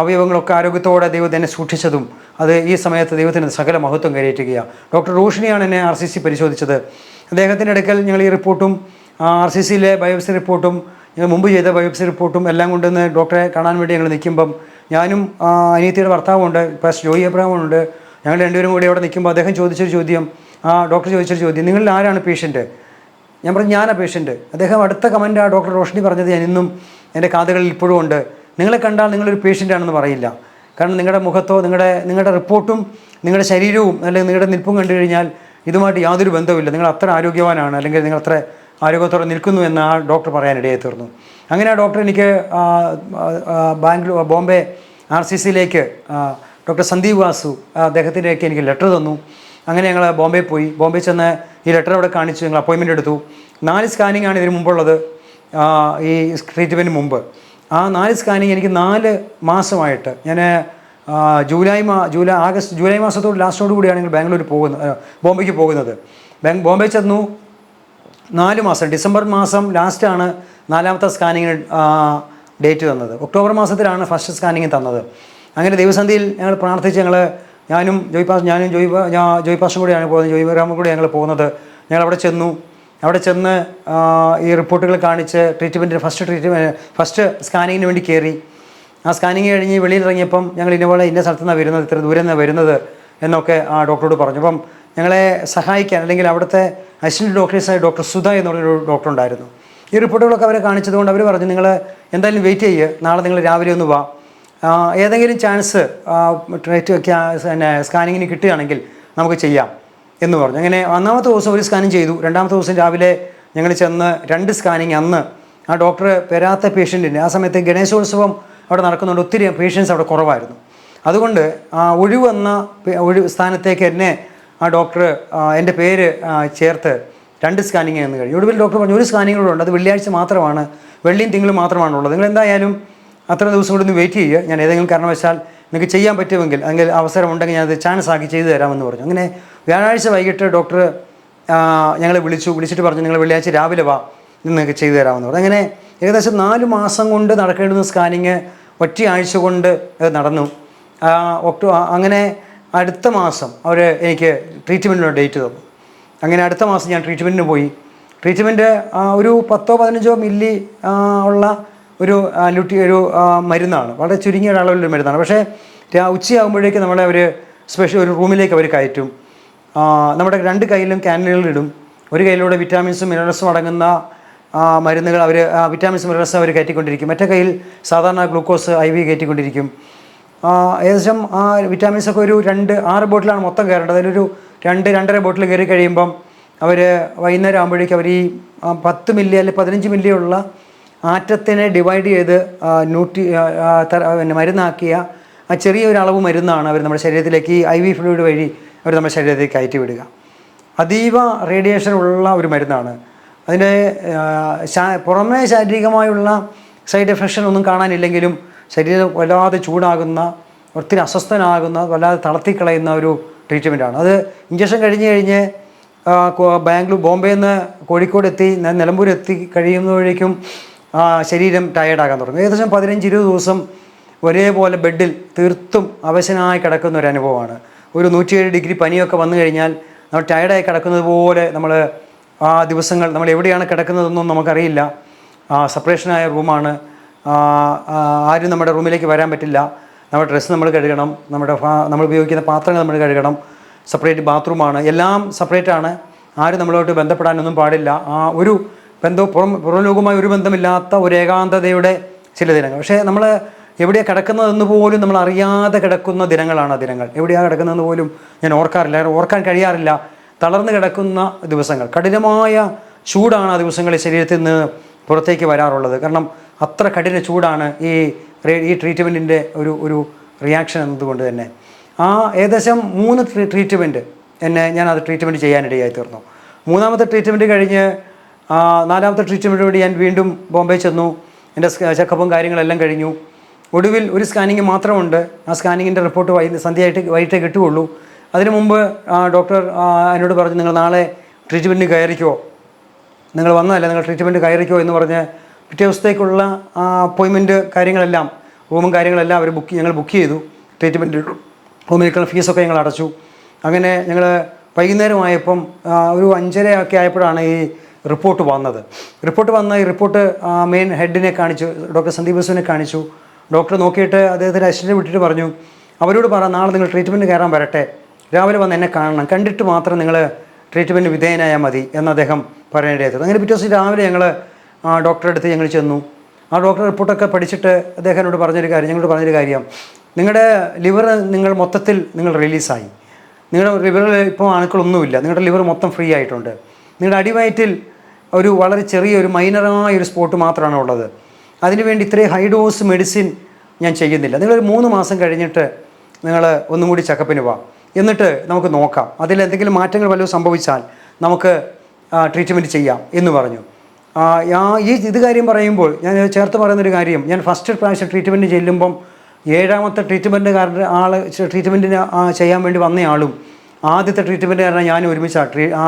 അവയവങ്ങളൊക്കെ ആരോഗ്യത്തോടെ ദൈവം എന്നെ സൂക്ഷിച്ചതും അത് ഈ സമയത്ത് ദൈവത്തിന് സകല മഹത്വം കയറ്റുകയാണ് ഡോക്ടർ റോഷിനിയാണ് എന്നെ ആർ സി സി പരിശോധിച്ചത്. അദ്ദേഹത്തിന്റെ അടുക്കൽ ഞങ്ങൾ ഈ റിപ്പോർട്ടും ആർ സി സിയിലെ ബയോപ്സി റിപ്പോർട്ടും ഞങ്ങൾ മുമ്പ് ചെയ്ത ബയോപ്സി റിപ്പോർട്ടും എല്ലാം കൊണ്ടുവന്ന് ഡോക്ടറെ കാണാൻ വേണ്ടി ഞങ്ങൾ നിൽക്കുമ്പം ഞാനും അനിയത്തിയുടെ ഭർത്താവുണ്ട് പ്ലസ് ജോയി എബ്രഹാമുണ്ട് ഞങ്ങൾ രണ്ടുപേരും കൂടി അവിടെ നിൽക്കുമ്പോൾ അദ്ദേഹം ചോദിച്ചൊരു ചോദ്യം ആ ഡോക്ടർ ചോദിച്ചൊരു ചോദ്യം നിങ്ങളിൽ ആരാണ് പേഷ്യന്റ് ഞാൻ പറഞ്ഞു ഞാനാ പേഷ്യന്റ് അദ്ദേഹം അടുത്ത കമന്റ് ആ ഡോക്ടർ റോഷിനി പറഞ്ഞത് ഞാൻ ഇന്നും എന്റെ കാതുകളിൽ ഇപ്പോഴും ഉണ്ട്. നിങ്ങളെ കണ്ടാൽ നിങ്ങളൊരു പേഷ്യന്റ് ആണെന്ന് പറയില്ല. കാരണം നിങ്ങളുടെ മുഖത്തോ നിങ്ങളുടെ നിങ്ങളുടെ റിപ്പോർട്ടും നിങ്ങളുടെ ശരീരവും അല്ലെങ്കിൽ നിങ്ങളുടെ നിൽപ്പും കണ്ടു കഴിഞ്ഞാൽ ഇതുമായിട്ട് യാതൊരു ബന്ധവുമില്ല. നിങ്ങൾ അത്ര ആരോഗ്യവാനാണ് അല്ലെങ്കിൽ നിങ്ങൾ അത്ര ആരോഗ്യത്തോടെ നിൽക്കുന്നു എന്ന് ആ ഡോക്ടർ പറയാനിടയായി തീർന്നു. അങ്ങനെ ആ ഡോക്ടർ എനിക്ക് ബാംഗ്ലൂർ ബോംബെ ആർ സി സിയിലേക്ക് ഡോക്ടർ സന്ദീപ് വാസു അദ്ദേഹത്തിന്റെയൊക്കെ എനിക്ക് ലെറ്റർ തന്നു. അങ്ങനെ ഞങ്ങൾ ബോംബെ പോയി. ബോംബെ ചെന്ന് ഈ ലെറ്റർ അവിടെ കാണിച്ചു. ഞങ്ങൾ അപ്പോയിൻമെന്റ് എടുത്തു. നാല് സ്കാനിങ് ആണ് ഇതിന് മുമ്പുള്ളത്. ഈ ട്രീറ്റ്മെന്റിന് മുമ്പ്. ആ നാല് സ്കാനിങ് എനിക്ക് നാല് മാസമായിട്ട് ഞാൻ ജൂലൈ മാ ജൂലൈ ആഗസ്റ്റ് ജൂലൈ മാസത്തോട് ലാസ്റ്റോട് കൂടിയാണ് ഞങ്ങൾ ബാംഗ്ലൂർ പോകുന്നത് ബോംബെക്ക് പോകുന്നത്. ബോംബെ ചെന്നു. നാല് മാസം ഡിസംബർ മാസം ലാസ്റ്റാണ് നാലാമത്തെ സ്കാനിങ്ങിന് ഡേറ്റ് തന്നത്. ഒക്ടോബർ മാസത്തിലാണ് ഫസ്റ്റ് സ്കാനിങ് തന്നത്. അങ്ങനെ ദൈവസന്ധിയിൽ ഞങ്ങൾ പ്രാർത്ഥിച്ച് ഞങ്ങൾ ഞാനും ജോയ് പാസ് ഞാനും ജോയ് ജോയ് പാസും കൂടിയാണ് പോകുന്നത് ജോയ് ഗ്രാമം കൂടി ഞങ്ങൾ പോകുന്നത്. ഞങ്ങൾ അവിടെ ചെന്നു. അവിടെ ചെന്ന് ഈ റിപ്പോർട്ടുകൾ കാണിച്ച് ട്രീറ്റ്മെന്റ് ഫസ്റ്റ് ട്രീറ്റ്മെന്റ് ഫസ്റ്റ് സ്കാനിങ്ങിന് വേണ്ടി കയറി ആ സ്കാനിങ് കഴിഞ്ഞ് വെളിയിൽ ഇറങ്ങിയപ്പം ഞങ്ങൾ ഇന്നപോലെ ഇന്ന സ്ഥലത്തു നിന്നാണ് വരുന്നത് ഇത്ര ദൂരെ നിന്നാണ് വരുന്നത് എന്നൊക്കെ ആ ഡോക്ടറോട് പറഞ്ഞു. അപ്പം ഞങ്ങളെ സഹായിക്കാൻ അല്ലെങ്കിൽ അവിടുത്തെ അസിസ്റ്റന്റ് ഡോക്ടേഴ്സായ ഡോക്ടർ സുധ എന്നുള്ളൊരു ഡോക്ടർ ഉണ്ടായിരുന്നു. ഈ റിപ്പോർട്ടുകളൊക്കെ അവരെ കാണിച്ചതുകൊണ്ട് അവർ പറഞ്ഞു നിങ്ങൾ എന്തായാലും വെയിറ്റ് ചെയ്യുക നാളെ നിങ്ങൾ രാവിലെ ഒന്ന് വാ. ഏതെങ്കിലും ചാൻസ് പിന്നെ സ്കാനിങ്ങിന് കിട്ടുകയാണെങ്കിൽ നമുക്ക് ചെയ്യാം എന്ന് പറഞ്ഞു. അങ്ങനെ ഒന്നാമത്തെ ദിവസം ഒരു സ്കാനിങ് ചെയ്തു. രണ്ടാമത്തെ ദിവസം രാവിലെ ഞങ്ങൾ ചെന്ന് രണ്ട് സ്കാനിങ് അന്ന് ആ ഡോക്ടർ വരാത്ത പേഷ്യന്റിന്. ആ സമയത്ത് ഗണേശോത്സവം അവിടെ നടക്കുന്നുണ്ട്. ഒത്തിരി പേഷ്യൻസ് അവിടെ കുറവായിരുന്നു. അതുകൊണ്ട് ആ ഒഴിവെന്ന ഒഴിവ് സ്ഥാനത്തേക്ക് എന്നെ ആ ഡോക്ടർ എന്റെ പേര് ചേർത്ത് രണ്ട് സ്കാനിങ് എന്ന് കഴിഞ്ഞു ഒടുവിൽ ഡോക്ടർ പറഞ്ഞു ഒരു സ്കാനിങ് കൂടെ ഉണ്ട്. അത് വെള്ളിയാഴ്ച മാത്രമാണ്. വെള്ളിയും തിങ്കളും മാത്രമാണ് ഉള്ളത്. നിങ്ങൾ എന്തായാലും അത്ര ദിവസം കൂടി ഒന്ന് വെയിറ്റ് ചെയ്യുക. ഞാൻ ഏതെങ്കിലും കാരണവശാൽ നിങ്ങൾക്ക് ചെയ്യാൻ പറ്റുമെങ്കിൽ അല്ലെങ്കിൽ അവസരം ഉണ്ടെങ്കിൽ ഞാനത് ചാൻസ് ആക്കി ചെയ്തു തരാമെന്ന് പറഞ്ഞു. അങ്ങനെ വ്യാഴാഴ്ച വൈകിട്ട് ഡോക്ടർ ഞങ്ങളെ വിളിച്ചു. വിളിച്ചിട്ട് പറഞ്ഞു നിങ്ങൾ വെള്ളിയാഴ്ച രാവിലെ വാ നിങ്ങൾക്ക് ചെയ്തു തരാമെന്ന് പറഞ്ഞു. അങ്ങനെ ഏകദേശം നാല് മാസം കൊണ്ട് നടക്കേണ്ടുന്ന സ്കാനിങ് ഒറ്റയാഴ്ച കൊണ്ട് നടന്നു. ഒക്ടോ അങ്ങനെ അടുത്ത മാസം അവർ എനിക്ക് ട്രീറ്റ്മെന്റിനുള്ള ഡേറ്റ് തന്നു. അങ്ങനെ അടുത്ത മാസം ഞാൻ ട്രീറ്റ്മെന്റിന് പോയി. ട്രീറ്റ്മെന്റ് ഒരു പത്തോ പതിനഞ്ചോ മില്ലി ഉള്ള ഒരു ലുട്ടി ഒരു മരുന്നാണ്. വളരെ ചുരുങ്ങിയ ഒരളവിലൊരു മരുന്നാണ്. പക്ഷേ ഉച്ചയാകുമ്പോഴേക്ക് നമ്മളെ അവർ സ്പെഷ്യൽ ഒരു റൂമിലേക്ക് അവർ കയറ്റും. നമ്മുടെ രണ്ട് കയ്യിലും ക്യാനുകളിടും ഒരു കയ്യിലൂടെ വിറ്റാമിൻസും മിനറൽസും അടങ്ങുന്ന മരുന്നുകൾ അവർ വിറ്റാമിൻസ് മിനറൽസും അവർ കയറ്റിക്കൊണ്ടിരിക്കും. മറ്റേ കയ്യിൽ സാധാരണ ഗ്ലൂക്കോസ് ഐ വി കയറ്റിക്കൊണ്ടിരിക്കും. ഏകദേശം ആ വിറ്റാമിൻസ് ഒക്കെ ഒരു രണ്ട് ആറ് ബോട്ടിലാണ് മൊത്തം കയറേണ്ടത്. അതിലൊരു രണ്ട് രണ്ടര ബോട്ടിൽ കയറി കഴിയുമ്പം അവർ വൈകുന്നേരം ആകുമ്പോഴേക്കും അവർ ഈ പത്ത് മില്ലി അല്ലെങ്കിൽ പതിനഞ്ച് മില്ലി ഉള്ള ആറ്റത്തിനെ ഡിവൈഡ് ചെയ്ത് ന്യൂട്രി പിന്നെ മരുന്നാക്കിയ ആ ചെറിയ ഒരു അളവ് മരുന്നാണ് അവർ നമ്മുടെ ശരീരത്തിലേക്ക് ഐ വി ഫ്ലൂയിഡ് വഴി അവർ നമ്മുടെ ശരീരത്തിലേക്ക് കയറ്റി വിടുക. അതീവ റേഡിയേഷൻ ഉള്ള ഒരു മരുന്നാണ്. അതിന്റെ പുറമേ ശാരീരികമായുള്ള സൈഡ് എഫക്ഷൻ ഒന്നും കാണാനില്ലെങ്കിലും ശരീരം വല്ലാതെ ചൂടാകുന്ന ഒത്തിരി അസ്വസ്ഥനാകുന്ന വല്ലാതെ തളർത്തിക്കളയുന്ന ഒരു ട്രീറ്റ്മെന്റാണ് അത് ഇഞ്ചക്ഷൻ കഴിഞ്ഞ് കഴിഞ്ഞ് ബാംഗ്ലൂർ ബോംബെയിൽ നിന്ന് കോഴിക്കോട് എത്തി നിലമ്പൂർ എത്തി കഴിയുന്നവഴേക്കും ശരീരം ടയേർഡാകാൻ തുടങ്ങും. ഏകദേശം പതിനഞ്ച് ഇരുപത് ദിവസം ഒരേപോലെ ബെഡിൽ തീർത്തും അവശനായി കിടക്കുന്ന ഒരു അനുഭവമാണ്. ഒരു നൂറ്റിയേഴ് ഡിഗ്രി പനിയൊക്കെ വന്നു കഴിഞ്ഞാൽ നമ്മൾ ടയർഡായി കിടക്കുന്നത് പോലെ നമ്മൾ ആ ദിവസങ്ങൾ നമ്മൾ എവിടെയാണ് കിടക്കുന്നതെന്നും നമുക്കറിയില്ല. സെപ്പറേഷനായ റൂമാണ് ആരും നമ്മുടെ റൂമിലേക്ക് വരാൻ പറ്റില്ല. നമ്മുടെ ഡ്രസ്സ് നമ്മൾ കഴുകണം. നമ്മുടെ നമ്മൾ ഉപയോഗിക്കുന്ന പാത്രങ്ങൾ നമ്മൾ കഴുകണം. സെപ്പറേറ്റ് ബാത്റൂമാണ്. എല്ലാം സെപ്പറേറ്റ് ആണ്. ആരും നമ്മളോട്ട് ബന്ധപ്പെടാനൊന്നും പാടില്ല. ആ ഒരു ബന്ധവും പുറം പുറംലോകവുമായി ഒരു ബന്ധമില്ലാത്ത ഒരു ഏകാന്തതയുടെ ചില ദിനങ്ങൾ. പക്ഷേ നമ്മൾ എവിടെയാണ് കിടക്കുന്നതെന്ന് പോലും നമ്മൾ അറിയാതെ കിടക്കുന്ന ദിനങ്ങളാണ് ആ ദിനങ്ങൾ. എവിടെയാണ് കിടക്കുന്നതെന്ന് പോലും ഞാൻ ഓർക്കാറില്ല. ഓർക്കാൻ കഴിയാറില്ല. തളർന്നു കിടക്കുന്ന ദിവസങ്ങൾ. കഠിനമായ ചൂടാണ് ആ ദിവസങ്ങളിൽ ശരീരത്തിൽ നിന്ന് പുറത്തേക്ക് വരാറുള്ളത്. കാരണം അത്ര കഠിന ചൂടാണ് ഈ ഈ ട്രീറ്റ്മെന്റിന്റെ ഒരു ഒരു റിയാക്ഷൻ എന്നതുകൊണ്ട് തന്നെ. ആ ഏകദേശം മൂന്ന് ട്രീ ട്രീറ്റ്മെന്റ് എന്നെ ഞാൻ അത് ട്രീറ്റ്മെന്റ് ചെയ്യാനിടയായി തീർന്നു മൂന്നാമത്തെ ട്രീറ്റ്മെന്റ് കഴിഞ്ഞ് നാലാമത്തെ ട്രീറ്റ്മെന്റ് വേണ്ടി ഞാൻ വീണ്ടും ബോംബെ ചെന്നു. എന്റെ ചെക്കപ്പും കാര്യങ്ങളെല്ലാം കഴിഞ്ഞു. ഒടുവിൽ ഒരു സ്കാനിങ് മാത്രമുണ്ട്. ആ സ്കാനിങ്ങിന്റെ റിപ്പോർട്ട് വൈ സന്ധ്യയായിട്ട് വൈകിട്ടേ കിട്ടുകയുള്ളൂ. അതിനു മുമ്പ് ഡോക്ടർ എന്നോട് പറഞ്ഞു നിങ്ങൾ നാളെ ട്രീറ്റ്മെന്റിന് കയറിക്കോ. നിങ്ങൾ വന്നതല്ല നിങ്ങൾ ട്രീറ്റ്മെന്റ് കയറിക്കോ എന്ന് പറഞ്ഞ് പിറ്റേ ദിവസത്തേക്കുള്ള അപ്പോയിൻമെന്റ് കാര്യങ്ങളെല്ലാം റൂമും കാര്യങ്ങളെല്ലാം അവർ ബുക്ക് ഞങ്ങൾ ബുക്ക് ചെയ്തു. ട്രീറ്റ്മെന്റ് റൂമിലേക്കുള്ള ഫീസൊക്കെ ഞങ്ങൾ അടച്ചു. അങ്ങനെ ഞങ്ങൾ വൈകുന്നേരമായപ്പം ഒരു അഞ്ചര ഒക്കെ ആയപ്പോഴാണ് ഈ റിപ്പോർട്ട് വന്നത്. റിപ്പോർട്ട് വന്ന ഈ റിപ്പോർട്ട് മെയിൻ ഹെഡിനെ കാണിച്ചു ഡോക്ടർ സന്ദീപ് ബസുവിനെ കാണിച്ചു. ഡോക്ടർ നോക്കിയിട്ട് അദ്ദേഹത്തിന്റെ അസിസ്റ്റന്റ് വിട്ടിട്ട് പറഞ്ഞു അവരോട് പറ നാളെ നിങ്ങൾ ട്രീറ്റ്മെന്റ് കയറാൻ വരട്ടെ. രാവിലെ വന്ന് എന്നെ കാണണം. കണ്ടിട്ട് മാത്രം നിങ്ങൾ ട്രീറ്റ്മെന്റ് വിധേയനായാൽ മതി എന്ന് അദ്ദേഹം പറയാനിടയായിരുന്നു അങ്ങനെ പിറ്റേ ദിവസം രാവിലെ ഞങ്ങൾ ഡോക്ടറെ അടുത്ത് ഞങ്ങൾ ചെന്നു. ആ ഡോക്ടർ റിപ്പോർട്ടൊക്കെ പഠിച്ചിട്ട് അദ്ദേഹം എന്നോട് പറഞ്ഞൊരു കാര്യം ഞങ്ങളോട് പറഞ്ഞൊരു കാര്യം. നിങ്ങളുടെ ലിവർ നിങ്ങൾ മൊത്തത്തിൽ നിങ്ങൾ റിലീസായി നിങ്ങളുടെ ലിവറിൽ ഇപ്പോൾ അണുക്കളൊന്നുമില്ല നിങ്ങളുടെ ലിവർ മൊത്തം ഫ്രീ ആയിട്ടുണ്ട്. നിങ്ങളുടെ അടിവയറ്റിൽ ഒരു വളരെ ചെറിയ ഒരു മൈനറായ ഒരു സ്പോട്ട് മാത്രമാണ് ഉള്ളത്. അതിനുവേണ്ടി ഇത്രയും ഹൈ ഡോസ് മെഡിസിൻ ഞാൻ ചെയ്യുന്നില്ല. നിങ്ങളൊരു മൂന്ന് മാസം കഴിഞ്ഞിട്ട് നിങ്ങൾ ഒന്നും കൂടി ചെക്കപ്പിന് പോവാം എന്നിട്ട് നമുക്ക് നോക്കാം. അതിൽ എന്തെങ്കിലും മാറ്റങ്ങൾ വല്ലതും സംഭവിച്ചാൽ നമുക്ക് ട്രീറ്റ്മെന്റ് ചെയ്യാം എന്ന് പറഞ്ഞു. ആ, ആ- ഈ ഇത് കാര്യം പറയുമ്പോൾ ഞാൻ ചേർത്ത് പറയുന്നൊരു കാര്യം. ഞാൻ ഫസ്റ്റ് പ്രാവശ്യം ട്രീറ്റ്മെന്റ് ചെല്ലുമ്പം ഏഴാമത്തെ ട്രീറ്റ്മെന്റുകാരുടെ ആൾ ട്രീറ്റ്മെന്റിന് ചെയ്യാൻ വേണ്ടി വന്നയാളും ആദ്യത്തെ ട്രീറ്റ്മെന്റുകാരനെ ഞാനും ഒരുമിച്ചാണ് ട്രീ ആ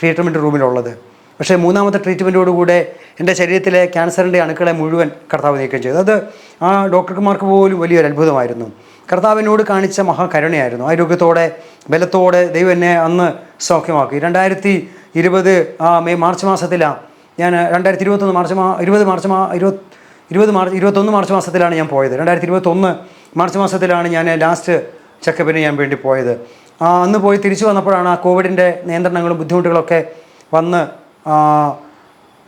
ട്രീറ്റ്മെന്റ് റൂമിലുള്ളത്. പക്ഷേ മൂന്നാമത്തെ ട്രീറ്റ്മെന്റോടുകൂടെ എന്റെ ശരീരത്തിലെ ക്യാൻസറിന്റെ അണുക്കളെ മുഴുവൻ കർത്താവ് നീക്കം ചെയ്തു. അത് ആ ഡോക്ടർമാർക്ക് പോലും വലിയൊരു അത്ഭുതമായിരുന്നു. കർത്താവിനോട് കാണിച്ച മഹാകരുണയായിരുന്നു. ആരോഗ്യത്തോടെ ബലത്തോടെ ദൈവം എന്നെ അന്ന് സൗഖ്യമാക്കി. രണ്ടായിരത്തി ഇരുപത് മെയ് മാർച്ച് മാസത്തിലാണ് ഞാൻ രണ്ടായിരത്തി ഇരുപത്തൊന്ന് മാർച്ച് മാ ഇരുപത് മാർച്ച് മാ ഇരുപത് ഇരുപത് മാർച്ച് ഇരുപത്തൊന്ന് മാർച്ച് മാസത്തിലാണ് ഞാൻ പോയത്. രണ്ടായിരത്തി ഇരുപത്തൊന്ന് മാർച്ച് മാസത്തിലാണ് ഞാൻ ലാസ്റ്റ് ചെക്കപ്പിന് ഞാൻ വേണ്ടി പോയത്. അന്ന് പോയി തിരിച്ചു വന്നപ്പോഴാണ് ആ കോവിഡിന്റെ നിയന്ത്രണങ്ങളും ബുദ്ധിമുട്ടുകളൊക്കെ വന്ന്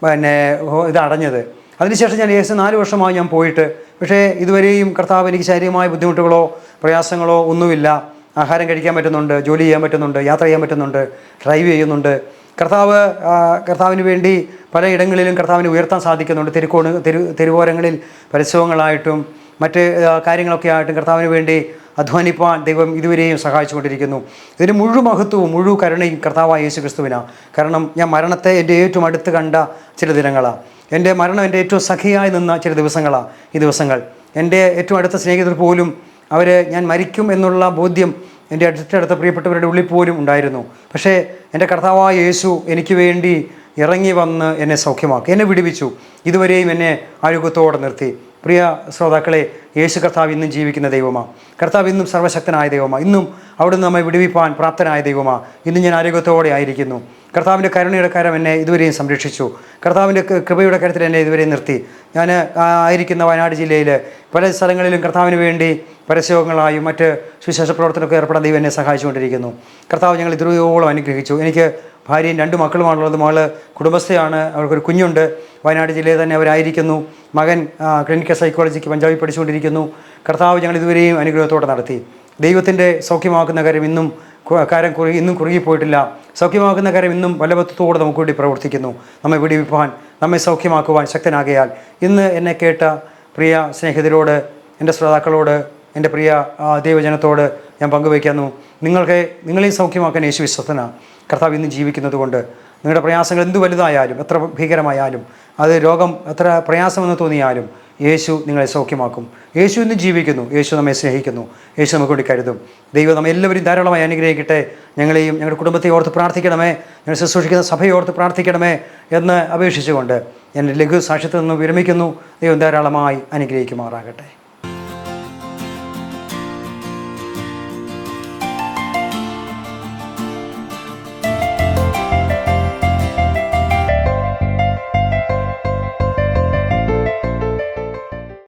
പിന്നെ ഹോ- ഇത് അടഞ്ഞത് അതിനുശേഷം ഞാൻ ഏകദേശം നാല് വർഷമായി ഞാൻ പോയിട്ട് പക്ഷേ ഇതുവരെയും കർത്താവ് എനിക്ക് ശാരീരികമായ ബുദ്ധിമുട്ടുകളോ പ്രയാസങ്ങളോ ഒന്നുമില്ല. ആഹാരം കഴിക്കാൻ പറ്റുന്നുണ്ട് ജോലി ചെയ്യാൻ പറ്റുന്നുണ്ട് യാത്ര ചെയ്യാൻ പറ്റുന്നുണ്ട് ഡ്രൈവ് ചെയ്യുന്നുണ്ട്. കർത്താവ് കർത്താവിന് വേണ്ടി പലയിടങ്ങളിലും കർത്താവിനെ ഉയർത്താൻ സാധിക്കുന്നുണ്ട്. തിരുക്കോണ് തെരു തെരുവോരങ്ങളിൽ പരസ്യങ്ങളായിട്ടും മറ്റ് കാര്യങ്ങളൊക്കെ ആയിട്ടും കർത്താവിന് വേണ്ടി അധ്വാനിപ്പാൻ ദൈവം ഇതുവരെയും സഹായിച്ചുകൊണ്ടിരിക്കുന്നു. ഇതിന് മുഴു മഹത്വവും മുഴു കരുണയും കർത്താവായ യേശു ക്രിസ്തുവിനാണ് കാരണം ഞാൻ മരണത്തെ എന്റെ ഏറ്റവും അടുത്ത് കണ്ട ചില ദിനങ്ങളാണ് എന്റെ മരണം എന്റെ ഏറ്റവും സഖിയായി നിന്ന ചില ദിവസങ്ങളാണ് ഈ ദിവസങ്ങൾ. എന്റെ ഏറ്റവും അടുത്ത സ്നേഹിതർ പോലും അവർ ഞാൻ മരിക്കും എന്നുള്ള ബോധ്യം എന്റെ അടുത്തടുത്ത പ്രിയപ്പെട്ടവരുടെ ഉള്ളിൽ പോലും ഉണ്ടായിരുന്നു. പക്ഷേ എന്റെ കർത്താവായ യേശു എനിക്ക് വേണ്ടി ഇറങ്ങി വന്ന് എന്നെ സൗഖ്യമാക്കി എന്നെ വിടുവിച്ചു. ഇതുവരെയും എന്നെ ആരോഗ്യത്തോടെ നിർത്തി. പ്രിയ ശ്രോതാക്കളെ യേശു കർത്താവ് ഇന്നും ജീവിക്കുന്ന ദൈവമാ. കർത്താവ് ഇന്നും സർവശക്തനായ ദൈവമാ. ഇന്നും അവിടുന്ന് നമ്മെ വിടുവിപ്പാൻ പ്രാപ്തനായ ദൈവമാ. ഇന്നും ഞാൻ ആരോഗ്യത്തോടെ ആയിരിക്കുന്നു. കർത്താവിന്റെ കരുണയുടെ കരം എന്നെ ഇതുവരെയും സംരക്ഷിച്ചു. കർത്താവിന്റെ കൃപയുടെ കാര്യത്തിൽ എന്നെ ഇതുവരെയും നിർത്തി. ഞാൻ ആയിരിക്കുന്ന വയനാട് ജില്ലയിൽ പല സ്ഥലങ്ങളിലും കർത്താവിന് വേണ്ടി പരസ്യോഗങ്ങളായും മറ്റ് സുവിശേഷ പ്രവർത്തനമൊക്കെ ഏർപ്പെടാൻ ദൈവം എന്നെ സഹായിച്ചുകൊണ്ടിരിക്കുന്നു. കർത്താവ് ഞങ്ങൾ ഇത്രയോളം അനുഗ്രഹിച്ചു. എനിക്ക് ഭാര്യയും രണ്ട് മക്കളുമാണുള്ളത്. മകൾ കുടുംബസ്ഥയാണ്. അവർക്കൊരു കുഞ്ഞുണ്ട്. വയനാട് ജില്ലയിൽ തന്നെ അവരായിരിക്കുന്നു. മകൻ ക്ലിനിക്കൽ സൈക്കോളജിക്ക് പഞ്ചാബിൽ പഠിച്ചുകൊണ്ടിരിക്കുന്നു. കർത്താവ് ഞങ്ങൾ ഇതുവരെയും അനുഗ്രഹത്തോടെ നടത്തി. ദൈവത്തിന്റെ സൗഖ്യമാക്കുന്ന കാര്യം ഇന്നും കാര്യം കുറുകി ഇന്നും കുറുകിപ്പോയിട്ടില്ല. സൗഖ്യമാക്കുന്ന കാര്യം ഇന്നും വല്ലഭത്വത്തോടെ നമുക്ക് വേണ്ടി പ്രവർത്തിക്കുന്നു. നമ്മെ വിടിവിപ്പാൻ നമ്മെ സൗഖ്യമാക്കുവാൻ ശക്തനാകയാൽ. ഇന്ന് എന്നെ കേട്ട പ്രിയ സ്നേഹിതരോട് എന്റെ ശ്രോതാക്കളോട് എന്റെ പ്രിയ ദൈവജനത്തോട് ഞാൻ പങ്കുവയ്ക്കുന്നു. നിങ്ങൾക്ക് നിങ്ങളെയും സൗഖ്യമാക്കാൻ യേശു വിശ്വസ്തനാണ് കർത്താവ് ഇന്ന് ജീവിക്കുന്നത് കൊണ്ട് നിങ്ങളുടെ പ്രയാസങ്ങൾ എന്ത് വലുതായാലും എത്ര ഭീകരമായാലും അത് രോഗം എത്ര പ്രയാസമെന്ന് തോന്നിയാലും യേശു നിങ്ങളെ സൗഖ്യമാക്കും. യേശു ഇന്ന് ജീവിക്കുന്നു. യേശു നമ്മെ സ്നേഹിക്കുന്നു. യേശു നമുക്ക് വേണ്ടി കരുതും. ദൈവം നമ്മെ എല്ലാവരും ധാരാളമായി അനുഗ്രഹിക്കട്ടെ. ഞങ്ങളെയും ഞങ്ങളുടെ കുടുംബത്തെ ഓർത്ത് പ്രാർത്ഥിക്കണമേ. ഞങ്ങൾ ശുശ്രൂഷിക്കുന്ന സഭയെ ഓർത്ത് പ്രാർത്ഥിക്കണമേ എന്ന് അപേക്ഷിച്ചുകൊണ്ട് ഞാൻ ലഘു സാക്ഷ്യത്തിൽ നിന്ന് വിരമിക്കുന്നു. ദൈവം ധാരാളമായി അനുഗ്രഹിക്കുമാറാകട്ടെ.